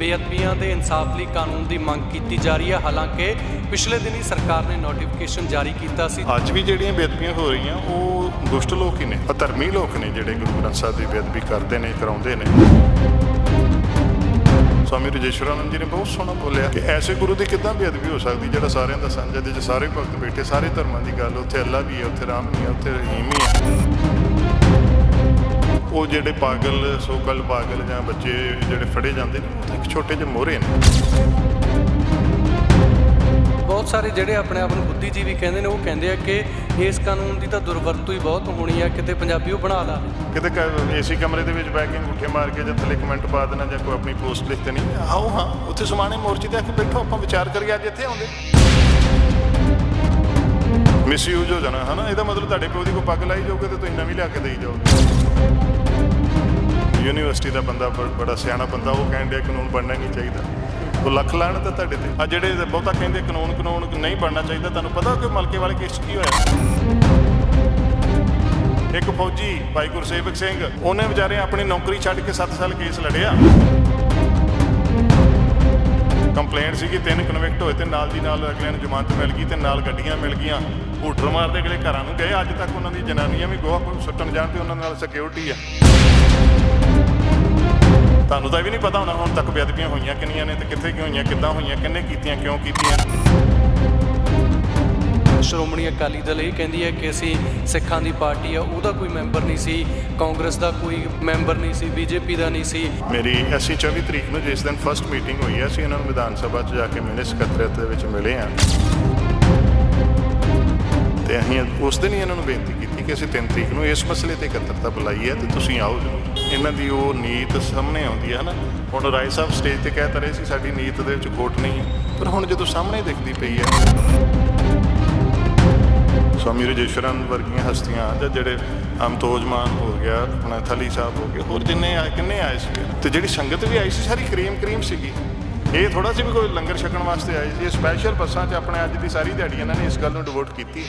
ਬੇਅਦਬੀਆਂ ਦੇ ਇਨਸਾਫ ਲਈ ਕਾਨੂੰਨ ਦੀ ਮੰਗ ਕੀਤੀ ਜਾ ਰਹੀ ਹੈ। ਹਾਲਾਂਕਿ ਪਿਛਲੇ ਦਿਨੀ ਸਰਕਾਰ ਨੇ ਨੋਟੀਫਿਕੇਸ਼ਨ ਜਾਰੀ ਕੀਤਾ ਸੀ। ਅੱਜ ਵੀ ਜਿਹੜੀਆਂ ਬੇਅਦਬੀਆਂ ਹੋ ਰਹੀਆਂ, ਉਹ ਦੁਸ਼ਟ ਲੋਕ ਹੀ ਨੇ ਅਧਰਮੀ ਲੋਕ ਨੇ ਜਿਹੜੇ ਗੁਰੂ ਗ੍ਰੰਥ ਸਾਹਿਬ ਦੀ ਬੇਅਦਬੀ ਕਰਦੇ ਨੇ, ਕਰਾਉਂਦੇ ਨੇ। ਸਵਾਮੀ ਰਜੇਸ਼ਵਰਾਨੰਦ ਜੀ ਨੇ ਬਹੁਤ ਸੋਹਣਾ ਬੋਲਿਆ ਕਿ ਐਸੇ ਗੁਰੂ ਦੀ ਕਿੱਦਾਂ ਬੇਅਦਬੀ ਹੋ ਸਕਦੀ, ਜਿਹੜਾ ਸਾਰਿਆਂ ਦਾ ਸਾਂਝਾ, ਜਿਹਦੇ 'ਚ ਸਾਰੇ ਭਗਤ ਬੈਠੇ, ਸਾਰੇ ਧਰਮਾਂ ਦੀ ਗੱਲ, ਉੱਥੇ ਅੱਲਾ ਵੀ ਹੈ, ਉੱਥੇ ਰਾਮ ਵੀ ਹੈ, ਉੱਥੇ ਰਹੀਮ ਵੀ ਹੈ। ਉਹ ਜਿਹੜੇ ਪਾਗਲ ਸੋਕਲ ਪਾਗਲ ਜਾਂ ਬੱਚੇ ਜਿਹੜੇ ਫੜੇ ਜਾਂਦੇ ਨੇ ਉਹ ਤਾਂ ਇੱਕ ਛੋਟੇ ਜਿਹੇ ਮੋਹਰੇ ਨੇ। ਬਹੁਤ ਸਾਰੇ ਜਿਹੜੇ ਆਪਣੇ ਆਪ ਨੂੰ ਬੁੱਧੀਜੀਵੀ ਕਹਿੰਦੇ ਨੇ ਉਹ ਕਹਿੰਦੇ ਆ ਕਿ ਇਸ ਕਾਨੂੰਨ ਦੀ ਤਾਂ ਦੁਰਵਰਤੋਂ ਹੀ ਬਹੁਤ ਹੋਣੀ ਆ ਕਿਤੇ ਪੰਜਾਬੀ ਉਹ ਬਣਾ ਲਾ। ਕਿਤੇ ਏਸੀ ਕਮਰੇ ਦੇ ਵਿੱਚ ਬੈ ਕੇ ਅੰਗੂਠੇ ਮਾਰ ਕੇ ਜਾਂ ਥੱਲੇ ਕਮੈਂਟ ਪਾ ਦੇਣਾ ਜਾਂ ਕੋਈ ਆਪਣੀ ਪੋਸਟ ਲਿਖ ਦੇਣੀ। ਆਓ ਹਾਂ ਉੱਥੇ ਸਮਾਣੇ ਮੋਰਚੇ ਤੇ ਆ ਕੇ ਬੈਠੋ ਆਪਾਂ ਵਿਚਾਰ ਕਰੀਏ ਅੱਜ ਇੱਥੇ ਆਉਂਦੇ। ਮਿਸਯੂਜ਼ ਹੋ ਜਾਣਾ ਹਨਾ? ਇਹਦਾ ਮਤਲਬ ਤੁਹਾਡੇ ਪਿਓ ਦੀ ਕੋਈ ਪੱਗ ਲਾਈ ਜਾਊਗਾ ਤੇ ਤੁਸੀਂ ਨਵੀਂ ਲਿਆ ਕੇ ਦੇਈ ਜਾਓਗੇ। ਯੂਨੀਵਰਸਿਟੀ ਦਾ ਬੰਦਾ ਬੜਾ ਸਿਆਣਾ ਬੰਦਾ, ਉਹ ਕਹਿੰਦੇ ਕਾਨੂੰਨ ਬਣਨਾ ਨਹੀਂ ਚਾਹੀਦਾ। ਉਹ ਲੱਖ ਲਾਣ ਤਾਂ ਤੁਹਾਡੇ ਤੇ। ਆ ਜਿਹੜੇ ਬਹੁਤਾ ਕਹਿੰਦੇ ਕਾਨੂੰਨ ਕਾਨੂੰਨ ਨਹੀਂ ਬਣਨਾ ਚਾਹੀਦਾ, ਤੁਹਾਨੂੰ ਪਤਾ ਕਿ ਮਲਕੇ ਵਾਲੇ ਕੇਸ 'ਚ ਕੀ ਹੋਇਆ? ਇੱਕ ਫੌਜੀ, ਭਾਈ ਗੁਰਸੇਵਕ ਸਿੰਘ, ਉਹਨੇ ਵਿਚਾਰੇ ਆਪਣੀ ਨੌਕਰੀ ਛੱਡ ਕੇ 7 ਸਾਲ ਕੇਸ ਲੜਿਆ। ਕੰਪਲੇਂਟ ਸੀ ਕਿ ਤਿੰਨ ਕਨਵਿਕਟ ਹੋਏ ਤੇ ਨਾਲ ਦੀ ਨਾਲ ਅਗਲਿਆਂ ਨੂੰ ਜ਼ਮਾਨਤ ਮਿਲ ਗਈ ਤੇ ਨਾਲ ਗੱਡੀਆਂ ਮਿਲ ਗਈਆਂ। ਹੂਟਰ ਮਾਰਦੇ ਅਗਲੇ ਘਰਾਂ ਨੂੰ ਗਏ, ਅੱਜ ਤੱਕ ਉਹਨਾਂ ਦੀ ਜਨਾਨੀਆਂ ਵੀ ਗੋਹਾ ਸੁੱਟਣ ਜਾਣ ਤੇ ਉਹਨਾਂ ਨਾਲ ਸਿਕਿਉਰਿਟੀ ਆ। ਤੁਹਾਨੂੰ ਤਾਂ ਵੀ ਨਹੀਂ ਪਤਾ ਹੋਣਾ, ਹੁਣ ਤੱਕ ਬੇਅਦਬੀਆਂ ਹੋਈਆਂ ਕਿੰਨੀਆਂ ਨੇ ਤੇ ਕਿੱਥੇ ਕਿਉਂ ਹੋਈਆਂ, ਕਿੱਦਾਂ ਹੋਈਆਂ, ਕਿੰਨੇ ਕੀਤੀਆਂ, ਕਿਉਂ ਕੀਤੀਆਂ। ਸ਼੍ਰੋਮਣੀ ਅਕਾਲੀ ਦਲ ਇਹ ਕਹਿੰਦੀ ਹੈ ਕਿ ਅਸੀਂ ਸਿੱਖਾਂ ਦੀ ਪਾਰਟੀ ਆ, ਉਹਦਾ ਕੋਈ ਮੈਂਬਰ ਨਹੀਂ ਸੀ, ਕਾਂਗਰਸ ਦਾ ਕੋਈ ਮੈਂਬਰ ਨਹੀਂ ਸੀ, ਬੀਜੇਪੀ ਦਾ ਨਹੀਂ ਸੀ। ਮੇਰੀ ਅਸੀਂ 24 ਤਰੀਕ ਨੂੰ ਜਿਸ ਦਿਨ ਫਸਟ ਮੀਟਿੰਗ ਹੋਈ ਹੈ, ਅਸੀਂ ਇਹਨਾਂ ਨੂੰ ਵਿਧਾਨ ਸਭਾ 'ਚ ਜਾ ਕੇ ਮਿਲੇ ਸਕੱਤਰੇਤ ਦੇ ਵਿੱਚ ਮਿਲੇ ਆ ਤੇ ਅਸੀਂ ਉਸ ਦਿਨ ਹੀ ਇਹਨਾਂ ਨੂੰ ਬੇਨਤੀ ਕੀਤੀ ਕਿ ਅਸੀਂ 3 ਤਰੀਕ ਨੂੰ ਇਸ ਮਸਲੇ ਤੇ ਇਕੱਤਰਤਾ ਬੁਲਾਈ ਹੈ ਤੇ ਤੁਸੀਂ ਆਓ ਜ਼ਰੂਰ। ਇਹਨਾਂ ਦੀ ਉਹ ਨੀਤ ਸਾਹਮਣੇ ਆਉਂਦੀ ਹੈ ਨਾ ਹੁਣ ਰਾਏ ਸਾਹਿਬ ਸਟੇਜ ਤੇ ਕਹਿ ਤਾ ਸੀ, ਸਾਡੀ ਨੀਤ ਦੇ ਵਿੱਚ ਖੋਟ ਨਹੀਂ ਹੈ, ਪਰ ਹੁਣ ਜਦੋਂ ਸਾਹਮਣੇ ਦਿਖਦੀ ਪਈ ਹੈ ਸਵਾਮੀ ਰਜੇਸ਼ਵਰਨ ਵਰਗੀਆਂ ਹਸਤੀਆਂ ਜਾਂ ਜਿਹੜੇ ਅਮਤੋਜਮਾਨ ਹੋ ਗਿਆ ਆਪਣਾ ਥਲੀ ਸਾਹਿਬ ਹੋ ਗਏ ਹੋਰ ਜਿੰਨੇ ਆਏ ਕਿੰਨੇ ਆਏ ਸੀ ਤੇ ਜਿਹੜੀ ਸੰਗਤ ਵੀ ਆਈ ਸੀ ਸਾਰੀ ਕਰੀਮ ਕਰੀਮ ਸੀਗੀ। ਇਹ ਥੋੜਾ ਸੀ ਵੀ ਕੋਈ ਲੰਗਰ ਛਕਣ ਵਾਸਤੇ ਆਏ ਸੀ ਇਹ ਸਪੈਸ਼ਲ ਬੱਸਾਂ 'ਚ ਆਪਣੇ ਅੱਜ ਦੀ ਸਾਰੀ ਦਿਹਾੜੀ ਇਹਨਾਂ ਨੇ ਇਸ ਗੱਲ ਨੂੰ ਡਿਵੋਟ ਕੀਤੀ।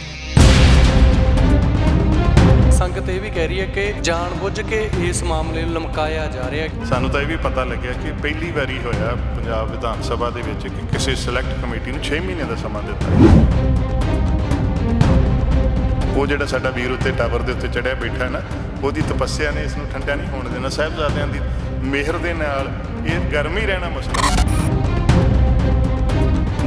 ਸੰਗਤ ਇਹ ਵੀ ਕਹਿ ਰਹੀ ਹੈ ਕਿ ਜਾਣਬੁੱਝ ਕੇ ਇਸ ਮਾਮਲੇ ਨੂੰ ਲਮਕਾਇਆ ਜਾ ਰਿਹਾ ਹੈ। ਸਾਨੂੰ ਤਾਂ ਇਹ ਵੀ ਪਤਾ ਲੱਗਿਆ ਕਿ ਪਹਿਲੀ ਵਾਰੀ ਹੋਇਆ ਪੰਜਾਬ ਵਿਧਾਨ ਸਭਾ ਦੇ ਵਿੱਚ ਕਿ ਕਿਸੇ ਸਿਲੈਕਟ ਕਮੇਟੀ ਨੂੰ 6 ਮਹੀਨੇ ਦਾ ਸਮਾਂ ਦਿੱਤਾ ਉਹ ਜਿਹੜਾ ਸਾਡਾ ਵੀਰ ਉੱਤੇ ਟਾਵਰ ਦੇ ਉੱਤੇ ਚੜਿਆ ਬੈਠਾ ਹੈ ਨਾ, ਉਹਦੀ ਤਪੱਸਿਆ ਨੇ ਇਸ ਨੂੰ ਠੰਡਾ ਨਹੀਂ ਹੋਣ ਦੇਣਾ। ਸਾਹਿਬਜ਼ਾਦਿਆਂ ਦੀ ਮਿਹਰ ਦੇ ਨਾਲ ਇਹ ਗਰਮ ਹੀ ਰਹਿਣਾ ਮਸਲਾ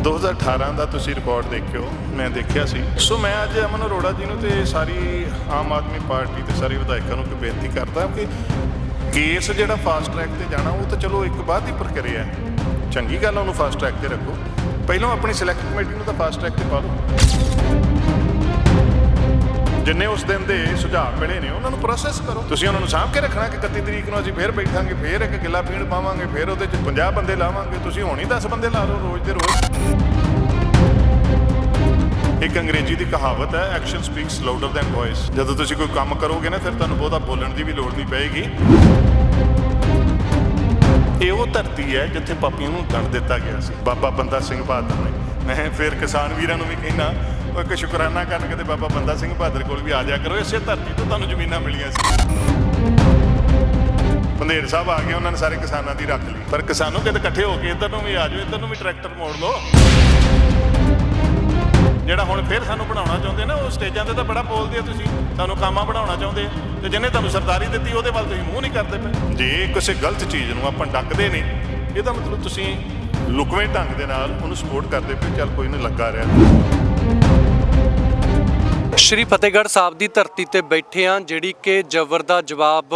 2018 ਦਾ ਤੁਸੀਂ ਰਿਕਾਰਡ ਦੇਖਿਓ, ਮੈਂ ਦੇਖਿਆ ਸੀ। ਸੋ ਮੈਂ ਅੱਜ ਅਮਨ ਅਰੋੜਾ ਜੀ ਨੂੰ ਤੇ ਸਾਰੀ ਆਮ ਆਦਮੀ ਪਾਰਟੀ ਤੇ ਸਾਰੇ ਵਿਧਾਇਕਾਂ ਨੂੰ ਇੱਕ ਬੇਨਤੀ ਕਰਦਾ ਕਿ ਕੇਸ ਜਿਹੜਾ ਫਾਸਟ ਟਰੈਕ ਤੇ ਜਾਣਾ, ਉਹ ਤਾਂ ਚਲੋ ਇੱਕ ਬਾਅਦ ਦੀ ਪ੍ਰਕਿਰਿਆ ਹੈ। ਚੰਗੀ ਗੱਲ ਉਹਨੂੰ ਫਾਸਟ ਟਰੈਕ ਤੇ ਰੱਖੋ। ਪਹਿਲਾਂ ਆਪਣੀ ਸਿਲੈਕਟ ਕਮੇਟੀ ਨੂੰ ਤਾਂ ਫਾਸਟ ਟਰੈਕ ਤੇ ਪਾ ਲਓ ਜਿੰਨੇ ਉਸ ਦਿਨ ਦੇ ਸੁਝਾਅ ਮਿਲੇ ਨੇ, ਉਹਨਾਂ ਨੂੰ ਪ੍ਰੋਸੈਸ ਕਰੋ। ਤੁਸੀਂ ਉਹਨਾਂ ਨੂੰ ਸਾਂਭ ਕੇ ਰੱਖਣਾ ਕਿ 31 ਤਰੀਕ ਨੂੰ ਅਸੀਂ ਫੇਰ ਬੈਠਾਂਗੇ, ਫੇਰ ਇੱਕ ਗਿੱਲਾ ਪੀਣ ਪਾਵਾਂਗੇ, ਫੇਰ ਉਹਦੇ ਚ 50 ਬੰਦੇ ਲਾਵਾਂਗੇ, ਤੁਸੀਂ ਹੁਣ ਹੀ 10 ਬੰਦੇ ਲਾ ਲਓ ਰੋਜ਼ ਦੇ ਰੋਜ਼। ਇੱਕ ਅੰਗਰੇਜ਼ੀ ਦੀ ਕਹਾਵਤ ਹੈ action speaks louder than voice ਜਦੋਂ ਤੁਸੀਂ ਕੋਈ ਕੰਮ ਕਰੋਗੇ ਨਾ, ਫਿਰ ਤੁਹਾਨੂੰ ਬਹੁਤਾ ਬੋਲਣ ਦੀ ਵੀ ਲੋੜ ਨਹੀਂ ਪਏਗੀ। ਇਹ ਉਹ ਧਰਤੀ ਹੈ ਜਿੱਥੇ ਪਾਪੀਆਂ ਨੂੰ ਦੰਡ ਦਿੱਤਾ ਗਿਆ ਸੀ। ਬਾਬਾ ਬੰਦਾ ਸਿੰਘ ਬਹਾਦਰ ਨੇ। ਮੈਂ ਫਿਰ ਕਿਸਾਨ ਵੀਰਾਂ ਨੂੰ ਵੀ ਕਹਿਣਾ ਉਹ ਇੱਕ ਸ਼ੁਕਰਾਨਾ ਕਰਨ ਕਿਤੇ ਬਾਬਾ ਬੰਦਾ ਸਿੰਘ ਬਹਾਦਰ ਕੋਲ ਵੀ ਆ ਜਾ ਕਰੋ। ਇਸੇ ਧਰਤੀ ਤੋਂ ਤੁਹਾਨੂੰ ਜ਼ਮੀਨਾਂ ਮਿਲੀਆਂ ਸੀ। ਪੰਧੇਰ ਸਾਹਿਬ ਆ ਗਏ, ਉਹਨਾਂ ਨੇ ਸਾਰੇ ਕਿਸਾਨਾਂ ਦੀ ਰੱਖ ਲਈ। ਪਰ ਕਿਸਾਨੋਂ ਕਿਤੇ ਇਕੱਠੇ ਹੋ ਕੇ ਇੱਧਰ ਨੂੰ ਵੀ ਆ ਜਾਓ, ਇੱਧਰ ਨੂੰ ਵੀ ਟਰੈਕਟਰ ਮੋੜ ਲਓ। ਜਿਹੜਾ ਹੁਣ ਫਿਰ ਸਾਨੂੰ ਬਣਾਉਣਾ ਚਾਹੁੰਦੇ ਨਾ, ਉਹ ਸਟੇਜਾਂ ਤੇ ਤਾਂ ਬੜਾ ਬੋਲਦੇ ਆ ਤੁਸੀਂ। ਸਾਨੂੰ ਕਾਮਾ ਬਣਾਉਣਾ ਚਾਹੁੰਦੇ ਆ। ਤੇ ਜਿਹਨੇ ਤੁਹਾਨੂੰ ਸਰਦਾਰੀ ਦਿੱਤੀ, ਉਹਦੇ ਵੱਲ ਤੁਸੀਂ ਮੂੰਹ ਨਹੀਂ ਕਰਦੇ ਪਏ। ਜੇ ਕਿਸੇ ਗਲਤ ਚੀਜ਼ ਨੂੰ ਆਪਾਂ ਡੱਕਦੇ ਨੇ, ਇਹਦਾ ਮਤਲਬ ਤੁਸੀਂ ਲੁਕਵੇਂ ਢੰਗ ਦੇ ਨਾਲ ਉਹਨੂੰ ਸਪੋਰਟ ਕਰਦੇ ਪਏ, ਚੱਲ ਕੋਈ ਨਹੀਂ, ਲੱਗਾ ਰਿਹਾ। ਸ਼੍ਰੀ ਫਤਿਹਗੜ੍ਹ ਸਾਹਿਬ ਦੀ ਧਰਤੀ ਤੇ ਬੈਠੇ ਆ ਜਿਹੜੀ ਕਿ ਜ਼ਬਰ ਦਾ ਜਵਾਬ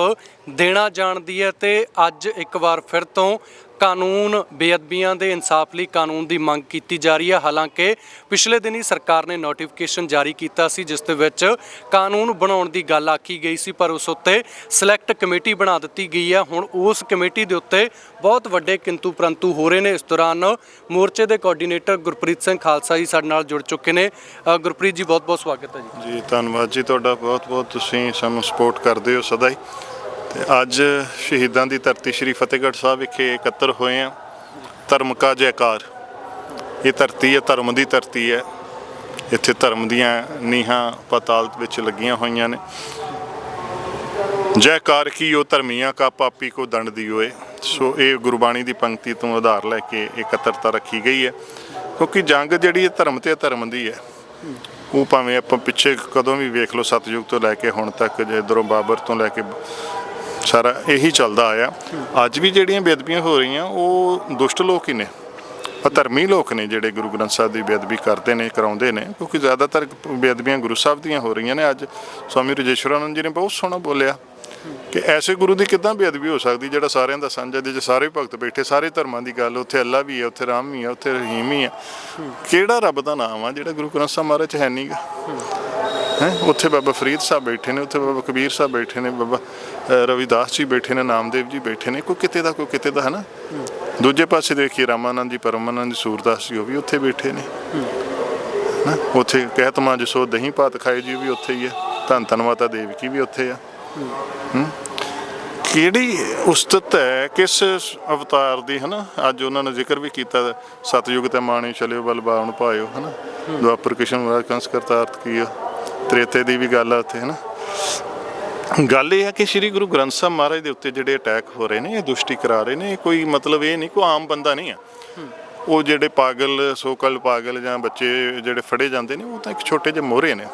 ਦੇਣਾ ਜਾਣਦੀ ਹੈ ਤੇ ਅੱਜ ਇੱਕ ਵਾਰ ਫਿਰ ਤੋਂ ਕਾਨੂੰਨ ਬੇਅਦਬੀਆਂ ਦੇ ਇਨਸਾਫ ਲਈ ਕਾਨੂੰਨ ਦੀ ਮੰਗ ਕੀਤੀ ਜਾ ਰਹੀ ਹੈ। ਹਾਲਾਂਕਿ ਪਿਛਲੇ ਦਿਨੀ ਸਰਕਾਰ ਨੇ ਨੋਟੀਫਿਕੇਸ਼ਨ ਜਾਰੀ ਕੀਤਾ ਸੀ, ਜਿਸ ਦੇ ਵਿੱਚ ਕਾਨੂੰਨ ਬਣਾਉਣ ਦੀ ਗੱਲ ਆਖੀ ਗਈ ਸੀ, ਪਰ ਉਸ ਉੱਤੇ ਸਿਲੈਕਟ ਕਮੇਟੀ ਬਣਾ ਦਿੱਤੀ ਗਈ ਹੈ। ਹੁਣ ਉਸ ਕਮੇਟੀ ਦੇ ਉੱਤੇ ਬਹੁਤ ਵੱਡੇ ਕਿੰਤੂ ਪ੍ਰੰਤੂ ਹੋ ਰਹੇ ਨੇ। ਇਸ ਦੌਰਾਨ ਮੋਰਚੇ ਦੇ ਕੋਆਰਡੀਨੇਟਰ ਗੁਰਪ੍ਰੀਤ ਸਿੰਘ ਖਾਲਸਾ ਜੀ ਸਾਡੇ ਨਾਲ ਜੁੜ ਚੁੱਕੇ ਨੇ। ਗੁਰਪ੍ਰੀਤ ਜੀ ਬਹੁਤ ਬਹੁਤ ਸਵਾਗਤ ਹੈ ਜੀ। ਜੀ, ਧੰਨਵਾਦ ਜੀ ਤੁਹਾਡਾ। ਬਹੁਤ ਬਹੁਤ ਤੁਸੀਂ ਸਾਨੂੰ ਸਪੋਰਟ ਕਰਦੇ ਹੋ ਸਦਾ ਹੀ। ਤੇ ਅੱਜ ਸ਼ਹੀਦਾਂ ਦੀ ਧਰਤੀ ਸ੍ਰੀ ਫਤਿਹਗੜ੍ਹ ਸਾਹਿਬ ਵਿਖੇ ਇਕੱਤਰ ਹੋਏ ਆ ਧਰਮ ਕਾ ਜੈਕਾਰ। ਇਹ ਧਰਤੀ ਹੈ, ਧਰਮ ਦੀ ਧਰਤੀ ਹੈ। ਇੱਥੇ ਧਰਮ ਦੀਆਂ ਨੀਹਾਂ ਪਤਾਲ ਵਿੱਚ ਲੱਗੀਆਂ ਹੋਈਆਂ ਨੇ। ਜੈਕਾਰ ਕੀ ਉਹ ਧਰਮੀਆਂ ਕਾ ਪਾਪੀ ਕੋ ਦੰਡ ਦਿਓਏ। ਸੋ ਇਹ ਗੁਰਬਾਣੀ ਦੀ ਪੰਕਤੀ ਤੋਂ ਆਧਾਰ ਲੈ ਕੇ ਇਕੱਤਰਤਾ ਰੱਖੀ ਗਈ ਹੈ। ਕਿਉਂਕਿ ਜੰਗ ਜਿਹੜੀ ਹੈ, ਧਰਮ ਤੇ ਧਰਮ ਦੀ ਹੈ। ਉਹ ਭਾਵੇਂ ਆਪਾਂ ਪਿੱਛੇ ਕਦੋਂ ਵੀ ਵੇਖ ਲਓ, ਸਤਯੁਗ ਤੋਂ ਲੈ ਕੇ ਹੁਣ ਤੱਕ, ਜੇ ਇਧਰੋਂ ਬਾਬਰ ਤੋਂ ਲੈ ਕੇ ਸਾਰਾ ਇਹੀ ਚੱਲਦਾ ਆਇਆ। ਅੱਜ ਵੀ ਜਿਹੜੀਆਂ ਬੇਅਦਬੀਆਂ ਹੋ ਰਹੀਆਂ, ਉਹ ਦੁਸ਼ਟ ਲੋਕ ਹੀ ਨੇ। ਅਧਰਮੀ ਲੋਕ ਨੇ ਜਿਹੜੇ ਗੁਰੂ ਗ੍ਰੰਥ ਸਾਹਿਬ ਦੀ ਬੇਅਦਬੀ ਕਰਦੇ ਨੇ, ਕਰਾਉਂਦੇ ਨੇ, ਕਿਉਂਕਿ ਜ਼ਿਆਦਾਤਰ ਬੇਅਦਬੀਆਂ ਗੁਰੂ ਸਾਹਿਬ ਦੀਆਂ ਹੋ ਰਹੀਆਂ ਨੇ। ਅੱਜ ਸਵਾਮੀ ਰਜੇਸ਼ਵਰਾਨੰਦ ਜੀ ਨੇ ਬਹੁਤ ਸੋਹਣਾ ਬੋਲਿਆ ਕਿ ਐਸੇ ਗੁਰੂ ਦੀ ਕਿਦਾਂ ਬੇਅਦਬੀ ਹੋ ਸਕਦੀ, ਜਿਹੜਾ ਸਾਰਿਆਂ ਦਾ ਸਾਂਝਾ, ਜਿਹਦੇ 'ਚ ਸਾਰੇ ਭਗਤ ਬੈਠੇ, ਸਾਰੇ ਧਰਮਾਂ ਦੀ ਗੱਲ, ਉੱਥੇ ਅੱਲਾ ਵੀ ਹੈ, ਉੱਥੇ ਰਾਮ ਵੀ ਹੈ, ਉੱਥੇ ਰਹੀਮ ਵੀ ਹੈ। ਕਿਹੜਾ ਰੱਬ ਦਾ ਨਾਮ ਆ ਜਿਹੜਾ ਗੁਰੂ ਗ੍ਰੰਥ ਸਾਹਿਬ ਮਹਾਰਾਜ 'ਚ ਹੈ ਨਹੀਂਗਾ ਹੈ? ਉੱਥੇ ਬਾਬਾ ਫਰੀਦ ਸਾਹਿਬ ਬੈਠੇ ਨੇ, ਉੱਥੇ ਬਾਬਾ ਕਬੀਰ ਸਾਹਿਬ ਬੈਠੇ ਨੇ, ਬਾਬਾ ਰਵਿਦਾਸ ਜੀ ਬੈਠੇ ਨੇ, ਨਾਮਦੇਵ ਜੀ ਬੈਠੇ ਨੇ, ਕੋਈ ਕਿਤੇ ਦਾ, ਕੋਈ ਕਿਤੇ ਦਾ ਹੈ ਨਾ ਦੂਜੇ ਪਾਸੇ ਦੇਖੀਏ, ਰਾਮਾਨੰਦ ਜੀ, ਪਰਮਾਨੰਦ ਜੀ, ਸੂਰਦਾਸ ਜੀ, ਉਹ ਵੀ ਉੱਥੇ ਬੈਠੇ ਨੇ। ਨਾ ਉੱਥੇ ਕਹਿਤ ਜਸੋ ਦਹੀਂ ਭਾਤ ਖਾਏ ਜੀ ਵੀ ਉੱਥੇ ਹੀ ਹੈ ਧੰਨ ਧੰਨ ਮਾਤਾ ਦੇਵਕੀ ਵੀ ਉੱਥੇ ਆ। ਕਿਹੜੀ ਉਸਤਤ ਹੈ, ਕਿਸ ਅਵਤਾਰ ਦੀ, ਹਨਾ? ਅੱਜ ਉਹਨਾਂ ਨੇ ਜ਼ਿਕਰ ਵੀ ਕੀਤਾ, ਸਤਯੁਗ ਤੇ ਮਾਣੇ ਚਲਿਓ, ਬਲ ਬਾਵਨ ਪਾਇਓ, ਹਨਾ? ਦੁਆਪਰ ਕ੍ਰਿਸ਼ਨ ਮਹਾਰਾਜ ਕੰਸ ਕਰਤਾਰਤ ਕੀਆ। ਤ੍ਰੇਤੇ ਦੀ ਵੀ ਗੱਲ ਆ ਉੱਥੇ ਹਨਾ? ਗੱਲ ਇਹ ਹੈ ਕਿ ਸ੍ਰੀ ਗੁਰੂ ਗ੍ਰੰਥ ਸਾਹਿਬ ਮਹਾਰਾਜ ਦੇ ਉੱਤੇ ਜਿਹੜੇ ਅਟੈਕ ਹੋ ਰਹੇ ਨੇ ਇਹ ਦੁਸ਼ਟੀ ਕਰਾ ਰਹੇ ਨੇ ਇਹ ਕੋਈ ਮਤਲਬ ਇਹ ਨਹੀਂ ਕੋਈ ਆਮ ਬੰਦਾ ਨਹੀਂ ਆ। ਉਹ ਜਿਹੜੇ ਪਾਗਲ ਸੋਕਲ ਪਾਗਲ ਜਾਂ ਬੱਚੇ ਜਿਹੜੇ ਫੜੇ ਜਾਂਦੇ ਨੇ ਉਹ ਤਾਂ ਇੱਕ ਛੋਟੇ ਜਿਹੇ ਮੋਹਰੇ ਨੇ।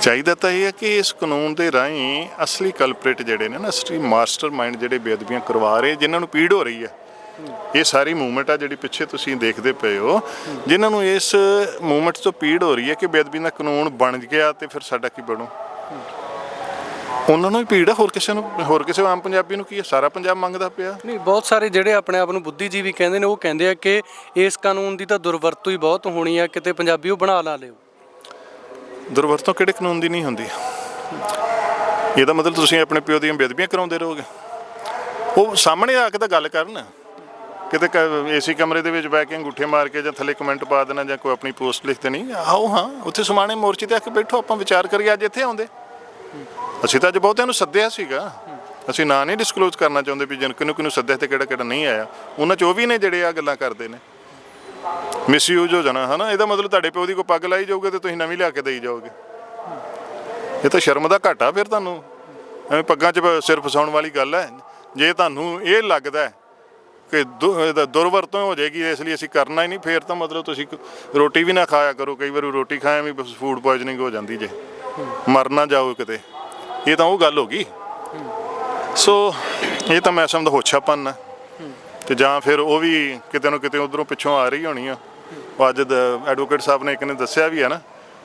ਚਾਹੀਦਾ ਤਾਂ ਇਹ ਹੈ ਕਿ ਇਸ ਕਾਨੂੰਨ ਦੇ ਰਾਹੀਂ ਅਸਲੀ ਕਲਪ੍ਰੇਟ ਜਿਹੜੇ ਨੇ ਨਾ ਅਸਲੀ ਮਾਸਟਰਮਾਈਂਡ ਜਿਹੜੇ ਬੇਅਦਬੀਆਂ ਕਰਵਾ ਰਹੇ ਜਿਨ੍ਹਾਂ ਨੂੰ ਪੀੜ ਹੋ ਰਹੀ ਹੈ ਇਹ ਸਾਰੀ ਮੂਵਮੈਂਟ ਆ ਜਿਹੜੀ ਪਿੱਛੇ ਤੁਸੀਂ ਦੇਖਦੇ ਪਏ ਹੋ। ਜਿਨ੍ਹਾਂ ਨੂੰ ਇਸ ਮੂਵਮੈਂਟ ਤੋਂ ਪੀੜ ਹੋ ਰਹੀ ਹੈ ਕਿ ਬੇਅਦਬੀ ਦਾ ਕਾਨੂੰਨ ਬਣ ਗਿਆ ਤੇ ਫਿਰ ਸਾਡਾ ਕੀ ਬਣੂ? ਉਹਨਾਂ ਨੂੰ ਹੀ ਪੀੜ ਹੈ ਹੋਰ ਕਿਸੇ ਨੂੰ ਹੋਰ ਕਿਸੇ ਆਮ ਪੰਜਾਬੀ ਨੂੰ ਕੀ ਹੈ ਸਾਰਾ ਪੰਜਾਬ ਮੰਗਦਾ ਪਿਆ। ਨਹੀਂ ਬਹੁਤ ਸਾਰੇ ਜਿਹੜੇ ਆਪਣੇ ਆਪ ਨੂੰ ਬੁੱਧੀਜੀਵੀ ਕਹਿੰਦੇ ਨੇ ਉਹ ਕਹਿੰਦੇ ਆ ਕਿ ਇਸ ਕਾਨੂੰਨ ਦੀ ਤਾਂ ਦੁਰਵਰਤੋਂ ਹੀ ਬਹੁਤ ਹੋਣੀ ਆ ਕਿਤੇ ਪੰਜਾਬੀ ਉਹ ਬਣਾ ਲਾ ਲਿਓ। ਦੁਰਵਰਤੋਂ ਕਿਹੜੇ ਕਾਨੂੰਨ ਦੀ ਨਹੀਂ ਹੁੰਦੀ? ਇਹਦਾ ਮਤਲਬ ਤੁਸੀਂ ਆਪਣੇ ਪਿਓ ਦੀਆਂ ਬੇਦਬੀਆਂ ਕਰਾਉਂਦੇ ਰਹੋਗੇ। ਉਹ ਸਾਹਮਣੇ ਆ ਕੇ ਤਾਂ ਗੱਲ ਕਰਨ। ਕਿਤੇ ਏਸੀ ਕਮਰੇ ਦੇ ਵਿੱਚ ਬੈ ਕੇ ਅੰਗੂਠੇ ਮਾਰ ਕੇ ਜਾਂ ਥੱਲੇ ਕਮੈਂਟ ਪਾ ਦੇਣਾ ਜਾਂ ਕੋਈ ਆਪਣੀ ਪੋਸਟ ਲਿਖ ਦੇਣੀ? ਆਓ ਹਾਂ, ਉੱਥੇ ਸਮਾਣੇ ਮੋਰਚੇ ਤੇ ਆ ਕੇ ਬੈਠੋ, ਆਪਾਂ ਵਿਚਾਰ ਕਰੀਏ, ਅੱਜ ਇੱਥੇ ਆਉਂਦੇ। ਅਸੀਂ ਤਾਂ ਅੱਜ ਬਹੁਤਿਆਂ ਨੂੰ ਸੱਦਿਆ ਸੀਗਾ। ਅਸੀਂ ਨਾਂ ਨਹੀਂ ਡਿਸਕਲੋਜ਼ ਕਰਨਾ ਚਾਹੁੰਦੇ ਵੀ ਜਨ ਕਿਨੂੰ ਕਿਨੂੰ ਸੱਦਿਆ ਤੇ ਕਿਹੜਾ ਕਿਹੜਾ ਨਹੀਂ ਆਇਆ। ਉਹਨਾਂ ਚ ਉਹ ਵੀ ਨੇ ਜਿਹੜੇ ਆ ਗੱਲਾਂ ਕਰਦੇ ਨੇ। ਮਿਸਯੂਜ਼ ਹੋ ਜਾਣਾ, ਹਨਾ? ਇਹਦਾ ਮਤਲਬ ਤੁਹਾਡੇ ਪਿਓ ਦੀ ਕੋਈ ਪੱਗ ਲਾਈ ਜਾਊਗੇ ਤੇ ਤੁਸੀਂ ਨਵੀਂ ਲਿਆ ਕੇ ਦੇਈ ਜਾਓਗੇ। ਇਹ ਤਾਂ ਸ਼ਰਮ ਦਾ ਘਾਟਾ ਫਿਰ ਤੁਹਾਨੂੰ। ਐਵੇਂ ਪੱਗਾਂ 'ਚ ਸਿਰ ਫਸਾਉਣ ਵਾਲੀ ਗੱਲ ਹੈ। ਜੇ ਤੁਹਾਨੂੰ ਇਹ ਲੱਗਦਾ ਕਿ ਦੁ- ਇਹਦਾ ਦੁਰਵਰਤੋਂ ਹੋ ਜਾਏਗੀ, ਇਸ ਲਈ ਅਸੀਂ ਕਰਨਾ ਹੀ ਨਹੀਂ। ਫੇਰ ਤਾਂ ਮਤਲਬ ਤੁਸੀਂ ਰੋਟੀ ਵੀ ਨਾ ਖਾਇਆ ਕਰੋ। ਕਈ ਵਾਰ ਰੋਟੀ ਖਾਇਆ ਵੀ ਫੂਡ ਪੋਇਜ਼ਨਿੰਗ ਹੋ ਜਾਂਦੀ ਜੇ। ਮਰ ਨਾ ਜਾਓ ਕਿਤੇ। ਇਹ ਤਾਂ ਉਹ ਗੱਲ ਹੋ ਗਈ। ਸੋ, ਇਹ ਤਾਂ ਮੈਂ ਸਮਝਦਾ ਹੋਛਾਪਨ ਹੈ। ਤੇ ਜਾਂ ਫਿਰ ਉਹ ਵੀ ਕਿਤੇ ਨਾ ਕਿਤੇ ਉਧਰੋਂ ਪਿੱਛੋਂ ਆ ਰਹੀ ਹੋਣੀ ਆ। ਉਹ ਅੱਜ ਐਡਵੋਕੇਟ ਸਾਹਿਬ ਨੇ ਇੱਕ ਨੇ ਦੱਸਿਆ ਵੀ ਹੈ ਨਾ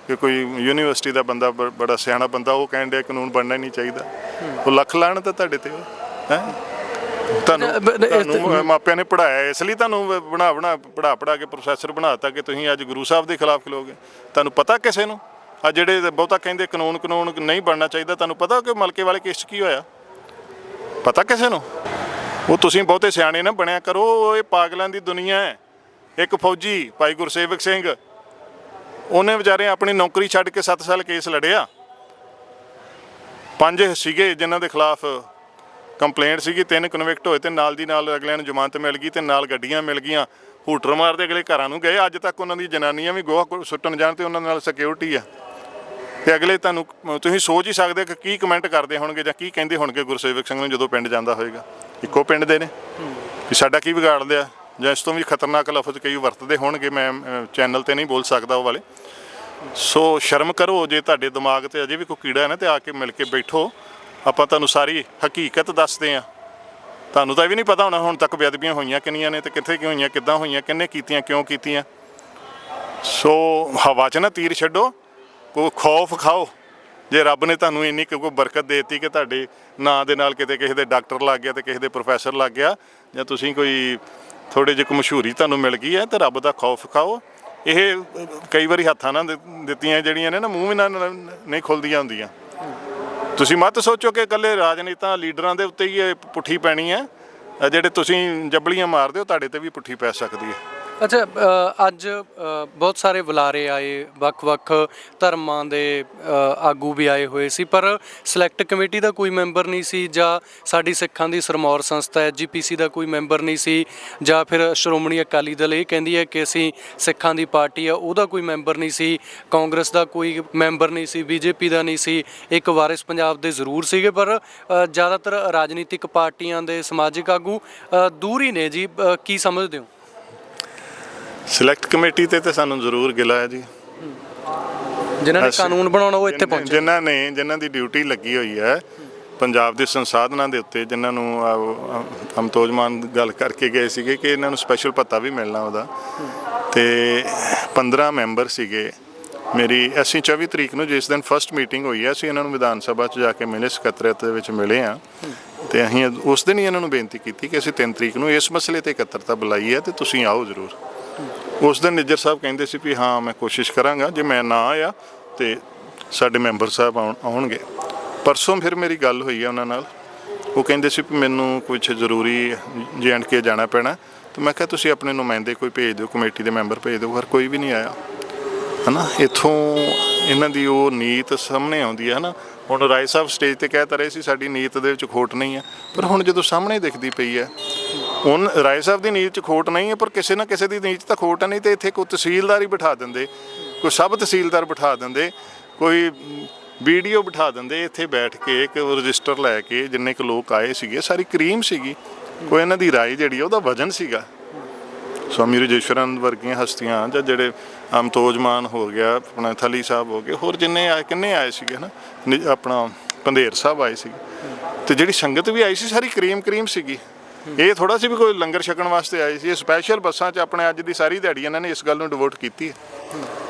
ਕਿ ਕੋਈ ਯੂਨੀਵਰਸਿਟੀ ਦਾ ਬੰਦਾ ਬ- ਬੜਾ ਸਿਆਣਾ ਬੰਦਾ, ਉਹ ਕਹਿਣ ਡਿਆ ਕਾਨੂੰਨ ਬਣਨਾ ਹੀ ਨਹੀਂ ਚਾਹੀਦਾ। ਉਹ ਲੱਖ ਲਾਣ ਤਾਂ ਤੁਹਾਡੇ ਤੇ ਹੈ? ਤੁਹਾਨੂੰ ਮਾਪਿਆਂ ਨੇ ਪੜਾਇਆ ਇਸ ਲਈ ਤੁਹਾਨੂੰ ਬਣਾ ਬਣਾ ਪੜਾ ਪੜਾ ਕੇ ਪ੍ਰੋਫੈਸਰ ਬਣਾਤਾ ਕਿ ਤੁਸੀਂ ਅੱਜ ਗੁਰੂ ਸਾਹਿਬ ਦੇ ਖਿਲਾਫ ਖਲੋਗੇ। ਤੁਹਾਨੂੰ ਪਤਾ ਕਿਸੇ ਨੂੰ? ਆ ਜਿਹੜੇ ਬਹੁਤਾ ਕਹਿੰਦੇ ਕਾਨੂੰਨ ਕਾਨੂੰਨ ਨਹੀਂ ਬਣਨਾ ਚਾਹੀਦਾ ਤੁਹਾਨੂੰ ਪਤਾ ਕਿ ਮਲਕੇ ਵਾਲੇ ਕੇਸ ਕੀ ਹੋਇਆ? ਪਤਾ ਕਿਸੇ ਨੂੰ? ਉਹ ਤੁਸੀਂ ਬਹੁਤੇ ਸਿਆਣੇ ਨਾ ਬਣਿਆ ਕਰੋ ਇਹ ਪਾਗਲਾਂ ਦੀ ਦੁਨੀਆ ਹੈ। ਇੱਕ ਫੌਜੀ ਭਾਈ ਗੁਰਸੇਵਕ ਸਿੰਘ ਉਹਨੇ ਵਿਚਾਰੇ ਆਪਣੀ ਨੌਕਰੀ ਛੱਡ ਕੇ 7 ਸਾਲ ਕੇਸ ਲੜਿਆ। ਪੰਜ ਸੀਗੇ ਜਿਨ੍ਹਾਂ ਦੇ ਖਿਲਾਫ ਕੰਪਲੇਂਟ ਸੀਗੀ, ਤਿੰਨ ਕਨਵਿਕਟ ਹੋਏ ਤੇ ਨਾਲ ਦੀ ਨਾਲ ਅਗਲਿਆਂ ਨੂੰ ਜ਼ਮਾਨਤ ਮਿਲ ਗਈ ਤੇ ਨਾਲ ਗੱਡੀਆਂ ਮਿਲ ਗਈਆਂ। ਹੂਟਰ ਮਾਰਦੇ ਅਗਲੇ ਘਰਾਂ ਨੂੰ ਗਏ, ਅੱਜ ਤੱਕ ਉਹਨਾਂ ਦੀ ਜਨਾਨੀਆਂ ਵੀ ਗੋਹਾ ਸੁੱਟਣ ਜਾਣ ਤੇ ਉਹਨਾਂ ਨਾਲ ਸਿਕਿਉਰਿਟੀ ਆ। ਤੇ ਅਗਲੇ ਤੁਹਾਨੂੰ ਤੁਸੀਂ ਸੋਚ ਹੀ ਸਕਦੇ ਕਿ ਕੀ ਕਮੈਂਟ ਕਰਦੇ ਹੋਣਗੇ ਜਾਂ ਕੀ ਕਹਿੰਦੇ ਹੋਣਗੇ ਗੁਰਸੇਵਕ ਸਿੰਘ ਨੂੰ ਜਦੋਂ ਪਿੰਡ ਜਾਂਦਾ ਹੋਏਗਾ। ਇੱਕੋ ਪਿੰਡ ਦੇ ਨੇ। ਕਿ ਸਾਡਾ ਕੀ ਵਿਗਾੜ ਲਿਆ? ਜਾਂ ਇਸ ਤੋਂ ਵੀ ਖਤਰਨਾਕ ਲਫ਼ਜ਼ ਕਈ ਵਰਤਦੇ ਹੋਣਗੇ, ਮੈਂ ਚੈਨਲ ਤੇ ਨਹੀਂ ਬੋਲ ਸਕਦਾ ਉਹ ਵਾਲੇ। ਸੋ ਸ਼ਰਮ ਕਰੋ ਜੇ ਤੁਹਾਡੇ ਦਿਮਾਗ ਤੇ ਅਜੇ ਵੀ ਕੋਈ ਕੀੜਾ ਹੈ ਨਾ, ਤੇ ਆ ਕੇ ਮਿਲ ਕੇ ਬੈਠੋ। ਆਪਾਂ ਤੁਹਾਨੂੰ ਸਾਰੀ ਹਕੀਕਤ ਦੱਸਦੇ ਆ ਤੁਹਾਨੂੰ ਤਾਂ ਇਹ ਵੀ ਨਹੀਂ ਪਤਾ ਹੋਣਾ ਹੁਣ ਤੱਕ ਬੇਅਦਬੀਆਂ ਹੋਈਆਂ ਕਿੰਨੀਆਂ ਨੇ ਤੇ ਕਿੱਥੇ ਕਿਉਂ ਹੋਈਆਂ, ਕਿੱਦਾਂ ਹੋਈਆਂ, ਕਿੰਨੇ ਕੀਤੀਆਂ, ਕਿਉਂ ਕੀਤੀਆਂ। ਸੋ ਹਵਾ 'ਚ ਨਾ ਤੀਰ ਛੱਡੋ, ਕੋਈ ਖੌਫ ਖਾਓ। ਜੇ ਰੱਬ ਨੇ ਤੁਹਾਨੂੰ ਇੰਨੀ ਕੁ ਕੋਈ ਬਰਕਤ ਦੇਤੀ ਕਿ ਤੁਹਾਡੇ ਨਾਂ ਦੇ ਨਾਲ ਕਿਤੇ ਕਿਸੇ ਦੇ ਡਾਕਟਰ ਲੱਗ ਗਿਆ ਤੇ ਕਿਸੇ ਦੇ ਪ੍ਰੋਫੈਸਰ ਲੱਗ ਗਿਆ, ਜਾਂ ਤੁਸੀਂ ਕੋਈ ਥੋੜੇ ਜਿਹੇ ਮਸ਼ਹੂਰੀ ਤੁਹਾਨੂੰ ਮਿਲ ਗਈ ਹੈ ਤੇ ਰੱਬ ਦਾ ਖੌਫ ਖਾਓ। ਇਹ ਕਈ ਵਾਰੀ ਹੱਥਾਂ ਨਾਲ ਦਿੱਤੀਆਂ ਜਿਹੜੀਆਂ ਨੇ ਨਾ, ਮੂੰਹ ਵੀ ਨਾਲ ਨਹੀਂ ਖੁੱਲਦੀਆਂ ਹੁੰਦੀਆਂ। ਤੁਸੀਂ ਮਤ ਸੋਚੋ ਕਿ ਇਕੱਲੇ ਰਾਜਨੀਤਾ ਲੀਡਰਾਂ ਦੇ ਉੱਤੇ ਹੀ ਇਹ ਪੁੱਠੀ ਪੈਣੀ ਹੈ। ਜਿਹੜੇ ਤੁਸੀਂ ਜੱਬਲੀਆਂ ਮਾਰਦੇ ਹੋ, ਤੁਹਾਡੇ ਤੇ ਵੀ ਪੁੱਠੀ ਪੈ ਸਕਦੀ ਹੈ। ਅੱਛਾ ਅ, ਅੱਜ ਅ, ਬਹੁਤ ਸਾਰੇ ਬੁਲਾਰੇ ਆਏ ਵੱਖ-ਵੱਖ ਧਰਮਾਂ ਦੇ ਅ, ਆਗੂ ਵੀ ਆਏ ਹੋਏ ਸੀ ਪਰ ਸਿਲੈਕਟ ਕਮੇਟੀ ਦਾ ਕੋਈ ਮੈਂਬਰ ਨਹੀਂ ਸੀ ਜਾਂ ਸਾਡੀ ਸਿੱਖਾਂ ਦੀ ਸਰਮੌਰ ਸੰਸਥਾ ਹੈ ਜੀਪੀਸੀ ਦਾ ਕੋਈ ਮੈਂਬਰ ਨਹੀਂ ਸੀ ਜਾਂ ਫਿਰ ਸ਼੍ਰੋਮਣੀ ਅਕਾਲੀ ਦਲ ਇਹ ਕਹਿੰਦੀ ਹੈ ਕਿ ਅਸੀਂ ਸਿੱਖਾਂ ਦੀ ਪਾਰਟੀ ਆ ਉਹਦਾ ਕੋਈ ਮੈਂਬਰ ਨਹੀਂ ਸੀ ਕਾਂਗਰਸ ਦਾ ਕੋਈ ਮੈਂਬਰ ਨਹੀਂ ਸੀ ਬੀਜੇਪੀ ਦਾ ਨਹੀਂ ਸੀ ਇੱਕ ਵਾਰਿਸ ਪੰਜਾਬ ਦੇ ਜ਼ਰੂਰ ਸੀਗੇ ਪਰ ਅ, ਜ਼ਿਆਦਾਤਰ ਰਾਜਨੀਤਿਕ ਪਾਰਟੀਆਂ ਦੇ ਸਮਾਜਿਕ ਆਗੂ ਅ, ਦੂਰ ਹੀ ਨੇ ਜੀ ਅ, ਕੀ ਸਮਝਦੇ ਹੋ? ਸਿਲੈਕਟ ਕਮੇਟੀ ਤੇ ਤੇ ਸਾਨੂੰ ਜ਼ਰੂਰ ਗਿਲਾ ਹੈ ਜੀ। ਜਿਨ੍ਹਾਂ ਨੇ ਅਸੀਂ- ਕਾਨੂੰਨ ਬਣਾਉਣਾ ਉਹ ਇੱਥੇ ਪਹੁੰਚੇ। ਜਿਨ੍ਹਾਂ ਨੇ ਜਿਨ੍ਹਾਂ ਦੀ ਡਿਊਟੀ ਲੱਗੀ ਹੋਈ ਹੈ ਪੰਜਾਬ ਦੇ ਸੰਸਾਧਨਾਂ ਦੇ ਉੱਤੇ ਜਿਨ੍ਹਾਂ ਨੂੰ ਅਮਤੋਜ ਮਾਨ ਗੱਲ ਕਰਕੇ ਗਏ ਸੀਗੇ ਕਿ ਇਹਨਾਂ ਨੂੰ ਸਪੈਸ਼ਲ ਭੱਤਾ ਵੀ ਮਿਲਣਾ ਉਹਦਾ। ਤੇ 15 ਮੈਂਬਰ ਸੀਗੇ। ਮੇਰੀ ਅਸੀਂ 24 ਤਰੀਕ ਨੂੰ ਜਿਸ ਦਿਨ ਫਰਸਟ ਮੀਟਿੰਗ ਹੋਈ ਹੈ ਅਸੀਂ ਇਹਨਾਂ ਨੂੰ ਵਿਧਾਨ ਸਭਾ 'ਚ ਜਾ ਕੇ ਮਿਲੇ ਸਕੱਤਰੇਤ ਦੇ ਵਿੱਚ ਮਿਲੇ ਆ ਤੇ ਅਸੀਂ ਉਸ ਦਿਨ ਹੀ ਇਹਨਾਂ ਨੂੰ ਬੇਨਤੀ ਕੀਤੀ ਕਿ ਅਸੀਂ 3 ਤਰੀਕ ਨੂੰ ਇਸ ਮਸਲੇ ਤੇ ਇਕੱਤਰਤਾ ਬੁਲਾਈ ਹੈ ਤੇ ਤੁਸੀਂ ਆਓ ਜ਼ਰੂਰ। ਉਸ ਦਿਨ ਨਿੱਜਰ ਸਾਹਿਬ ਕਹਿੰਦੇ ਸੀ ਵੀ ਹਾਂ, ਮੈਂ ਕੋਸ਼ਿਸ਼ ਕਰਾਂਗਾ, ਜੇ ਮੈਂ ਨਾ ਆਇਆ ਤੇ ਸਾਡੇ ਮੈਂਬਰ ਸਾਹਿਬ ਆਉਣ- ਆਉਣਗੇ। ਪਰਸੋਂ ਫਿਰ ਮੇਰੀ ਗੱਲ ਹੋਈ ਹੈ ਉਹਨਾਂ ਨਾਲ। ਉਹ ਕਹਿੰਦੇ ਸੀ ਵੀ ਮੈਨੂੰ ਕੁਝ ਜ਼ਰੂਰੀ ਜੇ ਐਂਡ ਕੇ ਜਾਣਾ ਪੈਣਾ, ਤੇ ਮੈਂ ਕਿਹਾ ਤੁਸੀਂ ਆਪਣੇ ਨੁਮਾਇੰਦੇ ਕੋਈ ਭੇਜ ਦਿਓ, ਕਮੇਟੀ ਦੇ ਮੈਂਬਰ ਭੇਜ ਦਿਓ, ਪਰ ਕੋਈ ਵੀ ਨਹੀਂ ਆਇਆ। ਹਨਾ, ਇਥੋਂ ਇਹਨਾਂ ਦੀ ਉਹ ਨੀਤ ਸਾਹਮਣੇ ਆਉਂਦੀ ਹੈ ਹਨਾ। ਹੁਣ ਰਾਏ ਸਾਹਿਬ ਸਟੇਜ ਤੇ ਕਹਿ ਤਾਂ ਰਹੇ ਸੀ, ਸਾਡੀ ਨੀਤ ਦੇ ਵਿੱਚ ਖੋਟ ਨਹੀਂ ਹੈ ਪਰ ਹੁਣ ਜਦੋਂ ਸਾਹਮਣੇ ਦਿਖਦੀ ਪਈ ਹੈ ਹੁਣ ਰਾਏ ਸਾਹਿਬ ਦੀ ਨੀਤ 'ਚ ਖੋਟ ਨਹੀਂ ਹੈ ਪਰ ਕਿਸੇ ਨਾ ਕਿਸੇ ਦੀ ਨੀਤ ਤਾਂ ਖੋਟ ਹੈ ਨਹੀਂ ਤੇ ਇੱਥੇ ਕੋਈ ਤਹਿਸੀਲਦਾਰ ਹੀ ਬਿਠਾ ਦਿੰਦੇ ਕੋਈ ਸਬ ਤਹਿਸੀਲਦਾਰ ਬਿਠਾ ਦਿੰਦੇ ਕੋਈ ਵੀਡੀਓ ਬਿਠਾ ਦਿੰਦੇ ਇੱਥੇ ਬੈਠ ਕੇ ਇੱਕ ਰਜਿਸਟਰ ਲੈ ਕੇ ਜਿੰਨੇ ਕੁ ਲੋਕ ਆਏ ਸੀਗੇ ਸਾਰੀ ਕਰੀਮ ਸੀਗੀ ਕੋਈ ਇਹਨਾਂ ਦੀ ਰਾਏ ਜਿਹੜੀ ਆ, ਉਹਦਾ ਵਜਨ ਸੀਗਾ। ਸਵਾਮੀ ਰਜੇਸ਼ਵਰਨ ਵਰਗੀਆਂ ਹਸਤੀਆਂ ਜਾਂ ਜਿਹੜੇ ਅਮਤੋਜ ਮਾਨ ਹੋ ਗਿਆ ਆਪਣਾ ਥਲੀ ਸਾਹਿਬ ਹੋ ਗਏ ਹੋਰ ਜਿੰਨੇ ਆਏ ਕਿੰਨੇ ਆਏ ਸੀਗੇ ਨਾ ਆਪਣਾ ਪੰਧੇਰ ਸਾਹਿਬ ਆਏ ਸੀਗੇ। ਤੇ ਜਿਹੜੀ ਸੰਗਤ ਵੀ ਆਈ ਸੀ ਸਾਰੀ ਕਰੀਮ ਕਰੀਮ ਸੀਗੀ। ਇਹ ਥੋੜਾ ਸੀ ਵੀ ਕੋਈ ਲੰਗਰ ਛਕਣ ਵਾਸਤੇ ਆਏ ਸੀ ਇਹ ਸਪੈਸ਼ਲ ਬੱਸਾਂ 'ਚ ਆਪਣੇ ਅੱਜ ਦੀ ਸਾਰੀ ਦਿਹਾੜੀ ਇਹਨਾਂ ਨੇ ਇਸ ਗੱਲ ਨੂੰ ਡਿਵੋਟ ਕੀਤੀ ਹੈ